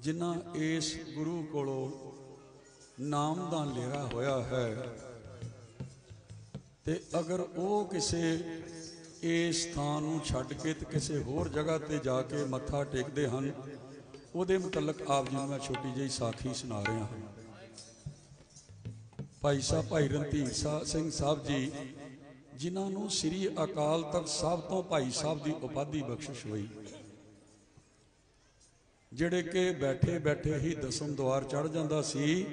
ਜਿਨ੍ਹਾਂ ਇਸ ਗੁਰੂ ਕੋਲੋਂ ਨਾਮ ਦਾ ਲਿਆ ਹੋਇਆ ਹੈ, ਤੇ ਅਗਰ ਉਹ ਕਿਸੇ ਇਸ ਥਾਂ ਨੂੰ ਛੱਡ ਕੇ ਤੇ ਕਿਸੇ ਹੋਰ ਜਗ੍ਹਾ ਤੇ ਜਾ ਕੇ ਮੱਥਾ ਟੇਕਦੇ ਹਨ, ਉਹਦੇ ਮੁਤਲਕ ਆਪ ਜੀ ਨੂੰ ਮੈਂ ਛੋਟੀ ਜਿਹੀ ਸਾਖੀ ਸੁਣਾ ਰਿਹਾ ਹਾਂ। ਭਾਈ ਸਾਹਿਬ, ਭਾਈ ਰਣਧੀਰ ਸਾ- ਸਿੰਘ ਸਾਹਿਬ ਜੀ, ਜਿਨ੍ਹਾਂ ਨੂੰ ਸ੍ਰੀ ਅਕਾਲ ਤਖਤ ਸਾਹਿਬ ਤੋਂ ਭਾਈ ਸਾਹਿਬ ਦੀ ਉਪਾਧੀ ਬਖਸ਼ਿਸ਼ ਹੋਈ। ਜਿਹੜੇ ਕਿ ਬੈਠੇ ਬੈਠੇ ਹੀ ਦਸਮ ਦਵਾਰ ਚੜ ਜਾਂਦਾ ਸੀ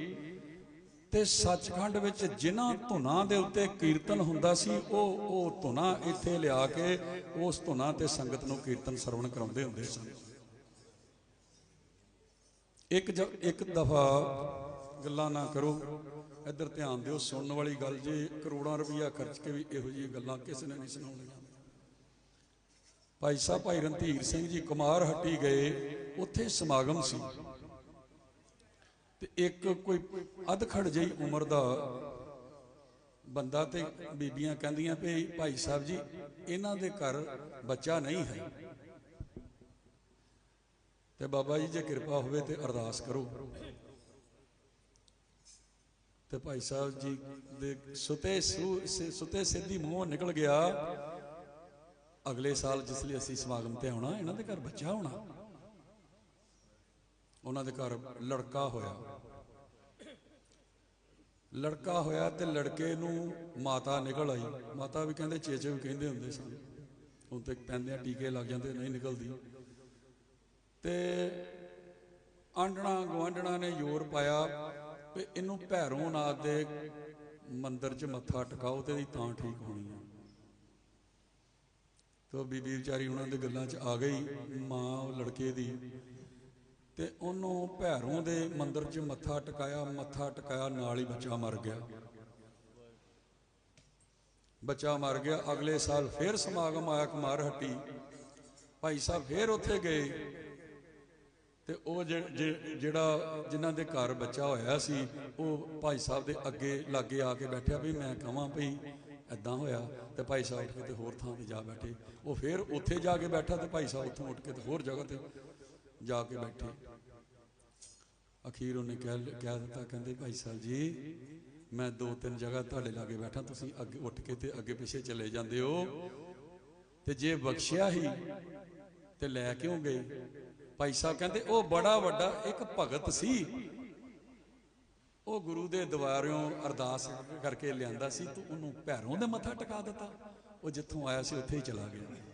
ਤੇ ਸੱਚਖੰਡ ਵਿੱਚ ਜਿਨ੍ਹਾਂ ਧੁਨਾਂ ਦੇ ਉੱਤੇ ਕੀਰਤਨ ਹੁੰਦਾ ਸੀ, ਉਹ ਉਹ ਧੁਨਾਂ ਇੱਥੇ ਲਿਆ ਕੇ ਉਸ ਧੁਨਾਂ ਤੇ ਸੰਗਤ ਨੂੰ ਕੀਰਤਨ ਸਰਵਣ ਕਰਾਉਂਦੇ ਹੁੰਦੇ ਸਨ। ਇੱਕ ਜ- ਇੱਕ ਦਫਾ ਗੱਲਾਂ ਨਾ ਕਰੋ, ਇੱਧਰ ਧਿਆਨ ਦਿਓ, ਸੁਣਨ ਵਾਲੀ ਗੱਲ ਜੇ ਕਰੋੜਾਂ ਰੁਪਈਆ ਖਰਚ ਕੇ ਵੀ ਇਹੋ ਜਿਹੀਆਂ ਗੱਲਾਂ ਕਿਸੇ ਨੇ ਨਹੀਂ ਸੁਣਾਉਣੀਆਂ। ਭਾਈ ਸਾਹਿਬ, ਭਾਈ ਰਣਧੀਰ ਸਿੰਘ ਜੀ ਕੁਮਾਰ ਹੱਟੀ ਗਏ। ਉੱਥੇ ਸਮਾਗਮ ਸੀ। ਤੇ ਇੱਕ ਕੋਈ ਅਧਖੜ ਜਿਹੀ ਉਮਰ ਦਾ ਬੰਦਾ ਤੇ ਬੀਬੀਆਂ ਕਹਿੰਦੀਆਂ ਵੀ ਭਾਈ ਸਾਹਿਬ ਜੀ, ਇਹਨਾਂ ਦੇ ਘਰ ਬੱਚਾ ਨਹੀਂ ਹੈ। ਤੇ ਬਾਬਾ ਜੀ ਜੇ ਕਿਰਪਾ ਹੋਵੇ ਤੇ ਅਰਦਾਸ ਕਰੋ। ਤੇ ਭਾਈ ਸਾਹਿਬ ਜੀ ਦੇ ਸੁਤੇ ਸੂ- ਸ- ਸੁਤੇ ਸਿੱਧੀ ਮੂੰਹੋਂ ਨਿਕਲ ਗਿਆ। ਅਗਲੇ ਸਾਲ ਜਿਸ ਲਈ ਅਸੀਂ ਸਮਾਗਮ ਤੇ ਆਉਣਾ, ਇਹਨਾਂ ਦੇ ਘਰ ਬੱਚਾ ਹੋਣਾ। ਉਹਨਾਂ ਦੇ ਘਰ ਲੜਕਾ ਹੋਇਆ। ਲੜਕਾ ਹੋਇਆ ਤੇ ਲੜਕੇ ਨੂੰ ਮਾਤਾ ਨਿਕਲ ਆਈ। ਮਾਤਾ ਵੀ ਕਹਿੰਦੇ, ਚੇਚੇ ਵੀ ਕਹਿੰਦੇ ਹੁੰਦੇ ਸਨ ਹੁਣ ਤੇ ਪੈਂਦੇ ਆ, ਟੀਕੇ ਲੱਗ ਜਾਂਦੇ, ਨਹੀਂ ਨਿਕਲਦੀ। ਤੇ ਆਂਡਣਾ ਗਵਾਂਡਣਾ ਨੇ ਜ਼ੋਰ ਪਾਇਆ ਵੀ ਇਹਨੂੰ ਭੈਰੋਂ ਨਾਥ ਦੇ ਮੰਦਿਰ 'ਚ ਮੱਥਾ ਟਿਕਾਓ ਤੇ ਇਹਦੀ ਤਾਂ ਠੀਕ ਹੋਣੀ ਆ। ਤੋ ਬੀਬੀ ਵਿਚਾਰੀ ਉਹਨਾਂ ਦੇ ਗੱਲਾਂ 'ਚ ਆ ਗਈ, ਮਾਂ ਉਹ ਲੜਕੇ ਦੀ। ਤੇ ਉਹਨੂੰ ਭੈਰੋਂ ਦੇ ਮੰਦਿਰ 'ਚ ਮੱਥਾ ਟਿਕਾਇਆ ਮੱਥਾ ਟਿਕਾਇਆ, ਨਾਲ ਹੀ ਬੱਚਾ ਮਰ ਗਿਆ। ਬੱਚਾ ਮਰ ਗਿਆ। ਅਗਲੇ ਸਾਲ ਫੇਰ ਸਮਾਗਮ ਆਇਆ ਕੁਮਾਰ ਹੱਟੀ। ਭਾਈ ਸਾਹਿਬ ਫੇਰ ਉੱਥੇ ਗਏ। ਤੇ ਉਹ ਜਿ- ਜਿਹੜਾ ਜਿਨ੍ਹਾਂ ਦੇ ਘਰ ਬੱਚਾ ਹੋਇਆ ਸੀ, ਉਹ ਭਾਈ ਸਾਹਿਬ ਦੇ ਅੱਗੇ ਲਾਗੇ ਆ ਕੇ ਬੈਠਿਆ ਵੀ ਮੈਂ ਕਹਾਂ ਭਈ ਐਦਾਂ ਹੋਇਆ ਤੇ ਭਾਈ ਸਾਹਿਬ ਕਿਤੇ ਹੋਰ ਥਾਂ ਤੇ ਜਾ ਬੈਠੇ। ਉਹ ਫੇਰ ਉੱਥੇ ਜਾ ਕੇ ਬੈਠਾ ਤੇ ਭਾਈ ਸਾਹਿਬ ਉੱਥੋਂ ਉੱਠ ਕੇ ਤੇ ਹੋਰ ਜਗ੍ਹਾ ਤੇ ਜਾ ਕੇ ਬੈਠੇ। ਅਖੀਰ ਉਹਨੇ ਕਹਿ ਕਹਿ ਦਿੱਤਾ, ਕਹਿੰਦੇ, ਭਾਈ ਸਾਹਿਬ ਜੀ, ਮੈਂ ਦੋ ਤਿੰਨ ਜਗ੍ਹਾ ਤੁਹਾਡੇ ਲਾਗੇ ਬੈਠਾ, ਤੁਸੀਂ ਅੱਗੇ ਉੱਠ ਕੇ ਤੇ ਅੱਗੇ ਪਿੱਛੇ ਚਲੇ ਜਾਂਦੇ ਹੋ। ਤੇ ਜੇ ਬਖਸ਼ਿਆ ਹੀ, ਤੇ ਲੈ ਕਿਉਂ ਗਏ? ਭਾਈ ਸਾਹਿਬ ਕਹਿੰਦੇ, ਉਹ ਬੜਾ ਵੱਡਾ ਇੱਕ ਭਗਤ ਸੀ। ਉਹ ਗੁਰੂ ਦੇ ਦਵਾਰਿਓਂ ਅਰਦਾਸ ਕਰਕੇ ਲਿਆਂਦਾ ਸੀ, ਤੂੰ ਉਹਨੂੰ ਭੈਰੋਂ ਦੇ ਮੱਥਾ ਟਿਕਾ ਦਿੱਤਾ। ਉਹ ਜਿੱਥੋਂ ਆਇਆ ਸੀ, ਉੱਥੇ ਹੀ ਚਲਾ ਗਿਆ।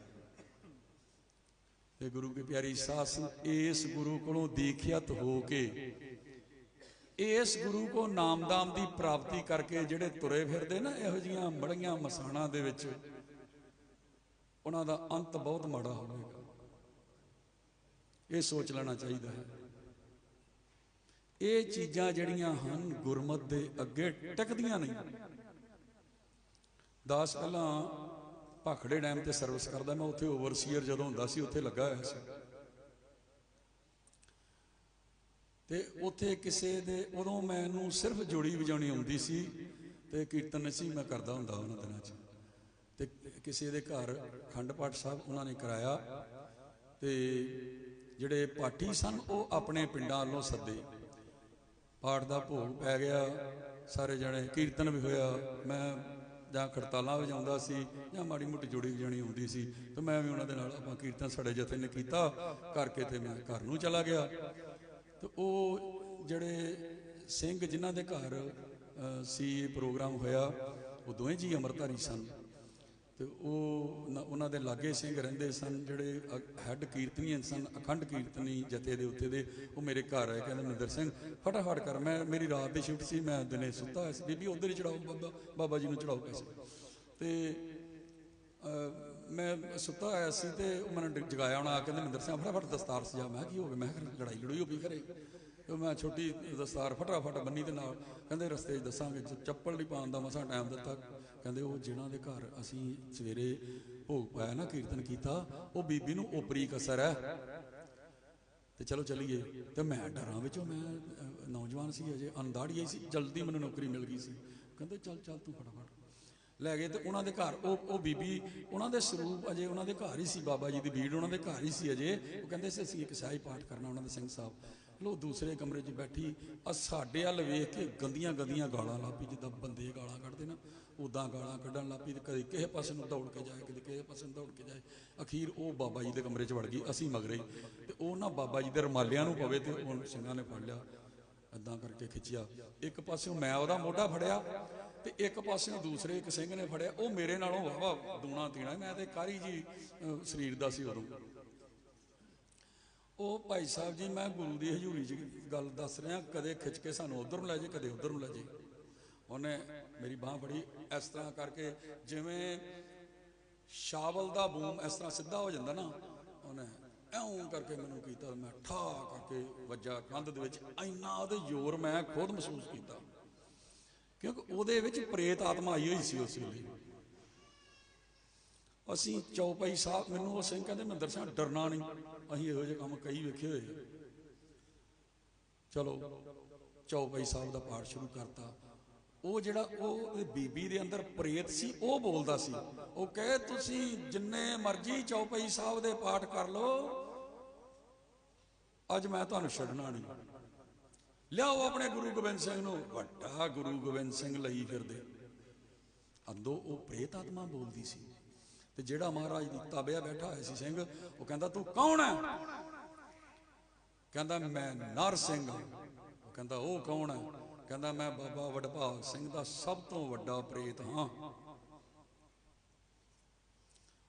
ਤੇ ਗੁਰੂ ਕੀ ਪਿਆਰੀ ਸਾਸ, ਇਸ ਗੁਰੂ ਕੋਲੋਂ ਦੀਖਿਅਤ ਹੋ ਕੇ, ਇਸ ਗੁਰੂ ਕੋ ਨਾਮਦਾਮ ਦੀ ਪ੍ਰਾਪਤੀ ਕਰਕੇ ਜਿਹੜੇ ਤੁਰੇ ਫਿਰਦੇ ਨਾ, ਇਹੋ ਜੀਆਂ ਮੜੀਆਂ ਮਸਾਣਾ ਦੇ ਵਿੱਚ, ਉਹਨਾਂ ਦਾ ਅੰਤ ਬਹੁਤ ਮਾੜਾ ਹੋਵੇਗਾ। ਇਹ ਸੋਚ ਲੈਣਾ ਚਾਹੀਦਾ ਹੈ। ਇਹ ਚੀਜ਼ਾਂ ਜਿਹੜੀਆਂ ਹਨ, ਗੁਰਮਤ ਦੇ ਅੱਗੇ ਟਿਕਦੀਆਂ ਨਹੀਂ। ਦਾਸ ਪਹਿਲਾਂ ਭਾਖੜੇ ਡੈਮ ਤੇ ਸਰਵਿਸ ਕਰਦਾ, ਮੈਂ ਉੱਥੇ ਓਵਰਸੀਅਰ ਜਦੋਂ ਹੁੰਦਾ ਸੀ, ਉੱਥੇ ਲੱਗਾ ਹੋਇਆ ਸੀ। ਤੇ ਉੱਥੇ ਕਿਸੇ ਦੇ, ਉਦੋਂ ਮੈਨੂੰ ਸਿਰਫ ਜੋੜੀ ਵਜਾਉਣੀ ਆਉਂਦੀ ਸੀ ਤੇ ਕੀਰਤਨ ਸੀ, ਮੈਂ ਕਰਦਾ ਹੁੰਦਾ ਉਹਨਾਂ ਦਿਨਾਂ 'ਚ। ਤੇ ਕਿਸੇ ਦੇ ਘਰ ਖੰਡ ਪਾਠ ਸਾਹਿਬ ਉਹਨਾਂ ਨੇ ਕਰਾਇਆ। ਤੇ ਜਿਹੜੇ ਪਾਠੀ ਸਨ, ਉਹ ਆਪਣੇ ਪਿੰਡਾਂ ਵੱਲੋਂ ਸੱਦੇ। ਪਾਠ ਦਾ ਭੋਗ ਪੈ ਗਿਆ, ਸਾਰੇ ਜਣੇ ਕੀਰਤਨ ਵੀ ਹੋਇਆ, ਮੈਂ ਜਾਂ ਖੜਤਾਲਾਂ ਵਜਾਉਂਦਾ ਸੀ ਜਾਂ ਮਾੜੀ ਮੋਟੀ ਜੋੜੀ ਵਜਾਣੀ ਹੁੰਦੀ ਸੀ, ਤੇ ਮੈਂ ਵੀ ਉਹਨਾਂ ਦੇ ਨਾਲ ਆਪਾਂ ਕੀਰਤਨ ਸਾਡੇ ਜਥੇ ਨੇ ਕੀਤਾ, ਕਰਕੇ ਤੇ ਮੈਂ ਘਰ ਨੂੰ ਚਲਾ ਗਿਆ। ਤੇ ਉਹ ਜਿਹੜੇ ਸਿੰਘ ਜਿਨ੍ਹਾਂ ਦੇ ਘਰ ਸੀ ਇਹ ਪ੍ਰੋਗਰਾਮ ਹੋਇਆ, ਉਹ ਦੋਵੇਂ ਜੀ ਅੰਮ੍ਰਿਤਧਾਰੀ ਸਨ। ਤੇ ਉਹ ਨ- ਉਹਨਾਂ ਦੇ ਲਾਗੇ ਸਿੰਘ ਰਹਿੰਦੇ ਸਨ ਜਿਹੜੇ ਹੈੱਡ ਕੀਰਤਨੀਆਂ ਸਨ ਅਖੰਡ ਕੀਰਤਨੀ ਜਥੇ ਦੇ ਉੱਤੇ ਦੇ ਉਹ ਮੇਰੇ ਘਰ ਆਏ ਕਹਿੰਦੇ ਮਨਿੰਦਰ ਸਿੰਘ ਫਟਾਫਟ ਕਰ ਮੈਂ ਮੇਰੀ ਰਾਤ ਦੀ ਸ਼ਿਫਟ ਸੀ ਮੈਂ ਦਿਨੇ ਸੁੱਤਾ ਹੋਇਆ ਸੀ ਬੀਬੀ ਉਧਰ ਹੀ ਚੜਾਓ ਬਾਬਾ ਬਾਬਾ ਜੀ ਨੂੰ ਚੜਾਓ ਪੈਸੇ ਤੇ ਅਹ, ਮੈਂ ਸੁੱਤਾ ਹੋਇਆ ਸੀ ਤੇ ਉਹ ਮੈਨੂੰ ਡ- ਜਗਾਇਆ ਉਹਨਾਂ ਆ ਕਹਿੰਦੇ ਮਨਿੰਦਰ ਸਿੰਘ ਫਟਾਫਟ ਦਸਤਾਰ ਸਜਾ। ਮੈਂ ਕੀ ਹੋ ਗਿਆ? ਮੈਂ ਕਿਹਾ ਲੜਾਈ ਲੜੂਈ ਹੋ ਪਈ ਘਰੇ। ਤੇ ਮੈਂ ਛੋਟੀ ਦਸਤਾਰ ਫਟਾਫਟ ਬੰਨੀ ਦੇ ਨਾਲ ਕਹਿੰਦੇ ਰਸਤੇ 'ਚ ਦੱਸਾਂਗੇ ਚੱਪਲ ਨਹੀਂ ਪਾਉਣ ਦਾ ਮਸਾਂ ਟਾਈਮ ਦਿੱਤਾ। ਕਹਿੰਦੇ ਉਹ ਜਿਨ੍ਹਾਂ ਦੇ ਘਰ ਅਸੀਂ ਸਵੇਰੇ ਭੋਗ ਪਾਇਆ ਨਾ, ਕੀਰਤਨ ਕੀਤਾ, ਉਹ ਬੀਬੀ ਨੂੰ ਉਪਰੀ ਕਸਰ ਹੈ। ਤੇ ਚਲੋ ਚਲੀਏ। ਤੇ ਮੈਂ ਡਰਾਂ ਵਿੱਚੋਂ ਮੈਂ ਨੌਜਵਾਨ ਸੀ ਅਜੇ ਅਨਦਾੜੀਏ ਸੀ, ਜਲਦੀ ਮੈਨੂੰ ਨੌਕਰੀ ਮਿਲ ਗਈ ਸੀ। ਕਹਿੰਦੇ ਚੱਲ ਚੱਲ ਤੂੰ ਫਟਾਫਟ ਲੈ ਗਏ ਤੇ ਉਹਨਾਂ ਦੇ ਘਰ, ਉਹ ਉਹ ਬੀਬੀ, ਉਹਨਾਂ ਦੇ ਸਰੂਪ ਅਜੇ ਉਹਨਾਂ ਦੇ ਘਰ ਹੀ ਸੀ, ਬਾਬਾ ਜੀ ਦੀ ਬੀੜ ਉਹਨਾਂ ਦੇ ਘਰ ਹੀ ਸੀ ਅਜੇ। ਉਹ ਕਹਿੰਦੇ ਸੀ, ਅਸੀਂ ਇੱਕ ਸਾਈ ਪਾਠ ਕਰਨਾ ਉਹਨਾਂ ਦੇ ਸਿੰਘ ਸਾਹਿਬ। ਲੋ, ਦੂਸਰੇ ਕਮਰੇ 'ਚ ਬੈਠੀ ਆ ਸਾਡੇ ਵੱਲ ਵੇਖ ਕੇ ਗੰਦੀਆਂ ਗੰਦੀਆਂ ਗਾਲਾਂ ਲਾਪੀ, ਜਿੱਦਾਂ ਬੰਦੇ ਗਾਲਾਂ ਕੱਢਦੇ ਨਾ। ਉਦਾਂ ਗਾਲਾਂ ਕੱਢਣ ਲੱਪੀ ਤੇ ਕਦੇ ਕਿਸੇ ਪਾਸੇ ਨੂੰ ਦੌੜ ਕੇ ਜਾਏ, ਕਦੇ ਕਿਸੇ ਪਾਸੇ ਨੂੰ ਦੌੜ ਕੇ ਜਾਏ। ਅਖੀਰ ਉਹ ਬਾਬਾ ਜੀ ਦੇ ਕਮਰੇ 'ਚ ਵੜ ਗਈ, ਅਸੀਂ ਮਗਰੇ ਤੇ ਉਹ ਨਾ ਬਾਬਾ ਜੀ ਦੇ ਰਮਾਲਿਆਂ ਨੂੰ ਪਵੇ ਤੇ ਉਹ ਸਿੰਘਾਂ ਨੇ ਫੜ ਲਿਆ, ਏਦਾਂ ਕਰਕੇ ਖਿੱਚਿਆ। ਇੱਕ ਪਾਸਿਓਂ ਮੈਂ ਉਹਦਾ ਮੋਢਾ ਫੜਿਆ ਤੇ ਇੱਕ ਪਾਸਿਓਂ ਦੂਸਰੇ ਇੱਕ ਸਿੰਘ ਨੇ ਫੜਿਆ। ਉਹ ਮੇਰੇ ਨਾਲੋਂ ਵਾਵਾ ਦੂਣਾ ਤੀਣਾ ਮੈਂ ਤੇ ਕਾਰੀ ਜੀ ਸਰੀਰ ਦਾ ਸੀ ਉਦੋਂ। ਉਹ ਭਾਈ ਸਾਹਿਬ ਜੀ, ਮੈਂ ਗੁਰੂ ਦੀ ਹਜ਼ੂਰੀ 'ਚ ਗੱਲ ਦੱਸ ਰਿਹਾ। ਕਦੇ ਖਿੱਚ ਕੇ ਸਾਨੂੰ ਉਧਰ ਨੂੰ ਲੈ ਜੇ ਕਦੇ ਉਧਰ ਨੂੰ ਲੈ ਜੇ ਉਹਨੇ ਮੇਰੀ ਬਾਹ ਫੜੀ, ਇਸ ਤਰ੍ਹਾਂ ਕਰਕੇ ਜਿਵੇਂ ਸ਼ਾਵਲ ਦਾ ਬੂਮ ਇਸ ਤਰ੍ਹਾਂ ਸਿੱਧਾ ਹੋ ਜਾਂਦਾ ਨਾ, ਉਹਨੇ ਐਉਂ ਕਰਕੇ ਮੈਨੂੰ ਕੀਤਾ ਮੈਂ ਠਾ ਕਰਕੇ ਵੱਜਾ ਕੰਧ ਦੇ ਵਿੱਚ, ਇੰਨਾ ਉਹਦੇ ਜ਼ੋਰ ਮੈਂ ਖੁਦ ਮਹਿਸੂਸ ਕੀਤਾ। ਕਿਉਂਕਿ ਉਹਦੇ ਵਿੱਚ ਪ੍ਰੇਤ ਆਤਮਾ ਆਈ ਹੋਈ ਸੀ ਉਸ ਵੇਲੇ। ਅਸੀਂ ਚੌਪਈ ਸਾਹਿਬ, ਮੈਨੂੰ ਉਹ ਸਿੰਘ ਕਹਿੰਦੇ, ਮੈਂ ਦਰਸ਼ਨ, ਡਰਨਾ ਨਹੀਂ। ਅਸੀਂ ਇਹੋ ਜਿਹੇ ਕੰਮ ਕਈ ਵੇਖੇ ਹੋਏ। ਚਲੋ, ਚੌਪਈ ਸਾਹਿਬ ਦਾ ਪਾਠ ਸ਼ੁਰੂ ਕਰਤਾ। ਉਹ ਜਿਹੜਾ ਉਹ ਬੀਬੀ ਦੇ ਅੰਦਰ ਪ੍ਰੇਤ ਸੀ, ਉਹ ਬੋਲਦਾ ਸੀ। ਉਹ ਕਹੇ, ਤੁਸੀਂ ਜਿੰਨੇ ਮਰਜ਼ੀ ਚੌਪਈ ਸਾਹਿਬ ਦੇ ਪਾਠ ਕਰ ਲਓ, ਅੱਜ ਮੈਂ ਤੁਹਾਨੂੰ ਛੱਡਣਾ ਨਹੀਂ। ਲਿਆਓ ਆਪਣੇ ਗੁਰੂ ਗੋਬਿੰਦ ਸਿੰਘ ਨੂੰ। ਵੱਡਾ ਗੁਰੂ ਗੋਬਿੰਦ ਸਿੰਘ ਲਈ ਫਿਰਦੇ। ਅੰਦੋ ਉਹ ਪ੍ਰੇਤ ਆਤਮਾ ਬੋਲਦੀ ਸੀ। ਤੇ ਜਿਹੜਾ ਮਹਾਰਾਜ ਦੀ ਤਾਬਿਆ ਬੈਠਾ ਹੋਇਆ ਸੀ ਸਿੰਘ, ਉਹ ਕਹਿੰਦਾ, ਤੂੰ ਕੌਣ ਹੈ? ਕਹਿੰਦਾ, ਮੈਂ ਨਰ ਸਿੰਘ ਹਾਂ। ਉਹ ਕਹਿੰਦਾ, ਉਹ ਕੌਣ ਹੈ? ਕਹਿੰਦਾ ਮੈਂ ਬਾਬਾ ਵਡਭਾਗ ਸਿੰਘ ਦਾ ਸਭ ਤੋਂ ਵੱਡਾ ਪ੍ਰੇਤ ਹਾਂ।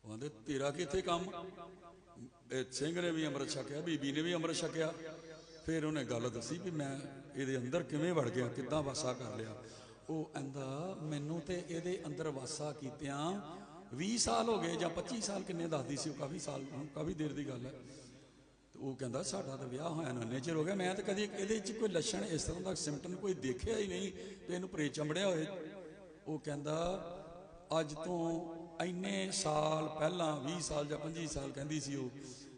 ਉਹ ਤੇਰਾ ਕਿੱਥੇ ਕੰਮ? ਇਹ ਸਿੰਘ ਨੇ ਵੀ ਅੰਮ੍ਰਿਤ ਛਕਿਆ, ਬੀਬੀ ਨੇ ਵੀ ਅੰਮ੍ਰਿਤ ਛਕਿਆ। ਫਿਰ ਉਹਨੇ ਗੱਲ ਦੱਸੀ ਵੀ ਮੈਂ ਇਹਦੇ ਅੰਦਰ ਕਿਵੇਂ ਵੜ ਗਿਆ, ਕਿੱਦਾਂ ਵਾਸਾ ਕਰ ਲਿਆ। ਉਹ ਕਹਿੰਦਾ, ਮੈਨੂੰ ਤੇ ਇਹਦੇ ਅੰਦਰ ਵਾਸਾ ਕੀਤਿਆਂ 20 ਸਾਲ ਹੋ ਗਏ ਜਾਂ 25 ਸਾਲ ਕਿੰਨੇ ਦੱਸਦੀ ਸੀ, ਉਹ ਕਾਫੀ ਸਾਲ, ਕਾਫੀ ਦੇਰ ਦੀ ਗੱਲ ਹੈ। ਉਹ ਕਹਿੰਦਾ ਸਾਡਾ ਤਾਂ ਵਿਆਹ ਹੋਇਆ ਨੂੰ ਇੰਨੇ ਚਿਰ ਹੋ ਗਿਆ। ਮੈਂ ਤਾਂ ਕਦੀ ਇਹਦੇ 'ਚ ਕੋਈ ਲੱਛਣ ਇਸ ਤਰ੍ਹਾਂ ਦਾ ਸਿੰਪਟਮ ਕੋਈ ਦੇਖਿਆ ਹੀ ਨਹੀਂ ਤੇ ਇਹਨੂੰ ਪ੍ਰੇਤ ਚੰਬੜਿਆ ਹੋਏ ਉਹ ਕਹਿੰਦਾ, ਅੱਜ ਤੋਂ ਇੰਨੇ ਸਾਲ ਪਹਿਲਾਂ 20 ਸਾਲ ਜਾਂ 25 ਸਾਲ ਕਹਿੰਦੀ ਸੀ ਉਹ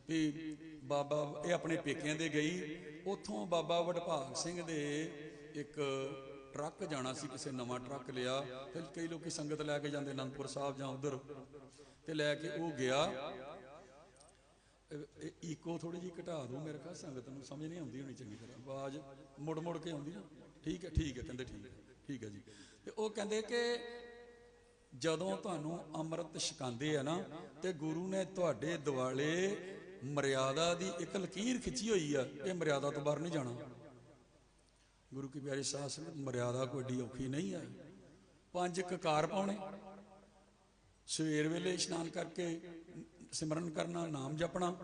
ਵੀ ਬਾਬਾ ਇਹ ਆਪਣੇ ਪੇਕਿਆਂ ਦੇ ਗਈ। ਉੱਥੋਂ ਬਾਬਾ ਵਡਭਾਗ ਸਿੰਘ ਦੇ ਇੱਕ ਟਰੱਕ ਜਾਣਾ ਸੀ, ਕਿਸੇ ਨਵਾਂ ਟਰੱਕ ਲਿਆ। ਤੇ ਕਈ ਲੋਕੀ ਸੰਗਤ ਲੈ ਕੇ ਜਾਂਦੇ, ਅਨੰਦਪੁਰ ਸਾਹਿਬ ਜਾਂ ਉਧਰ। ਤੇ ਲੈ ਕੇ ਉਹ ਗਿਆ। ਈਕੋ ਥੋੜੀ ਜੀ ਘਟਾ ਦਿਓ ਮੇਰੇ ਖਿਆਲ ਸੰਗਤ ਨੂੰ ਸਮਝ ਨਹੀਂ ਆਉਂਦੀ ਹੋਣੀ ਚੰਗੀ ਤਰ੍ਹਾਂ। ਆਵਾਜ਼ ਮੁੜ ਮੁੜ ਕੇ ਆਉਂਦੀ ਨਾ ਠੀਕ ਹੈ ਠੀਕ ਹੈ ਕਹਿੰਦੇ ਠੀਕ ਹੈ ਠੀਕ ਹੈ ਜੀ। ਤੇ ਉਹ ਕਹਿੰਦੇ ਕਿ ਜਦੋਂ ਤੁਹਾਨੂੰ ਅੰਮ੍ਰਿਤ ਛਕਾਉਂਦੇ ਆ ਨਾ, ਤੇ ਗੁਰੂ ਨੇ ਤੁਹਾਡੇ ਦਿਵਾਲੇ ਮਰਿਆਦਾ ਦੀ ਇੱਕ ਲਕੀਰ ਖਿੱਚੀ ਹੋਈ ਆ, ਇਹ ਮਰਿਆਦਾ ਤੋਂ ਬਾਹਰ ਨਹੀਂ ਜਾਣਾ। ਗੁਰੂ ਕੀ ਪਿਆਰੀ ਸਾਧ ਸੰਗਤ, ਮਰਿਆਦਾ ਕੋਈ ਏਡੀ ਔਖੀ ਨਹੀਂ ਆ। ਪੰਜ ਕਕਾਰ ਪਾਉਣੇ। ਸਵੇਰ ਵੇਲੇ ਇਸ਼ਨਾਨ ਕਰਕੇ ਸਿਮਰਨ ਕਰਨਾ, ਨਾਮ ਜਪਣਾ।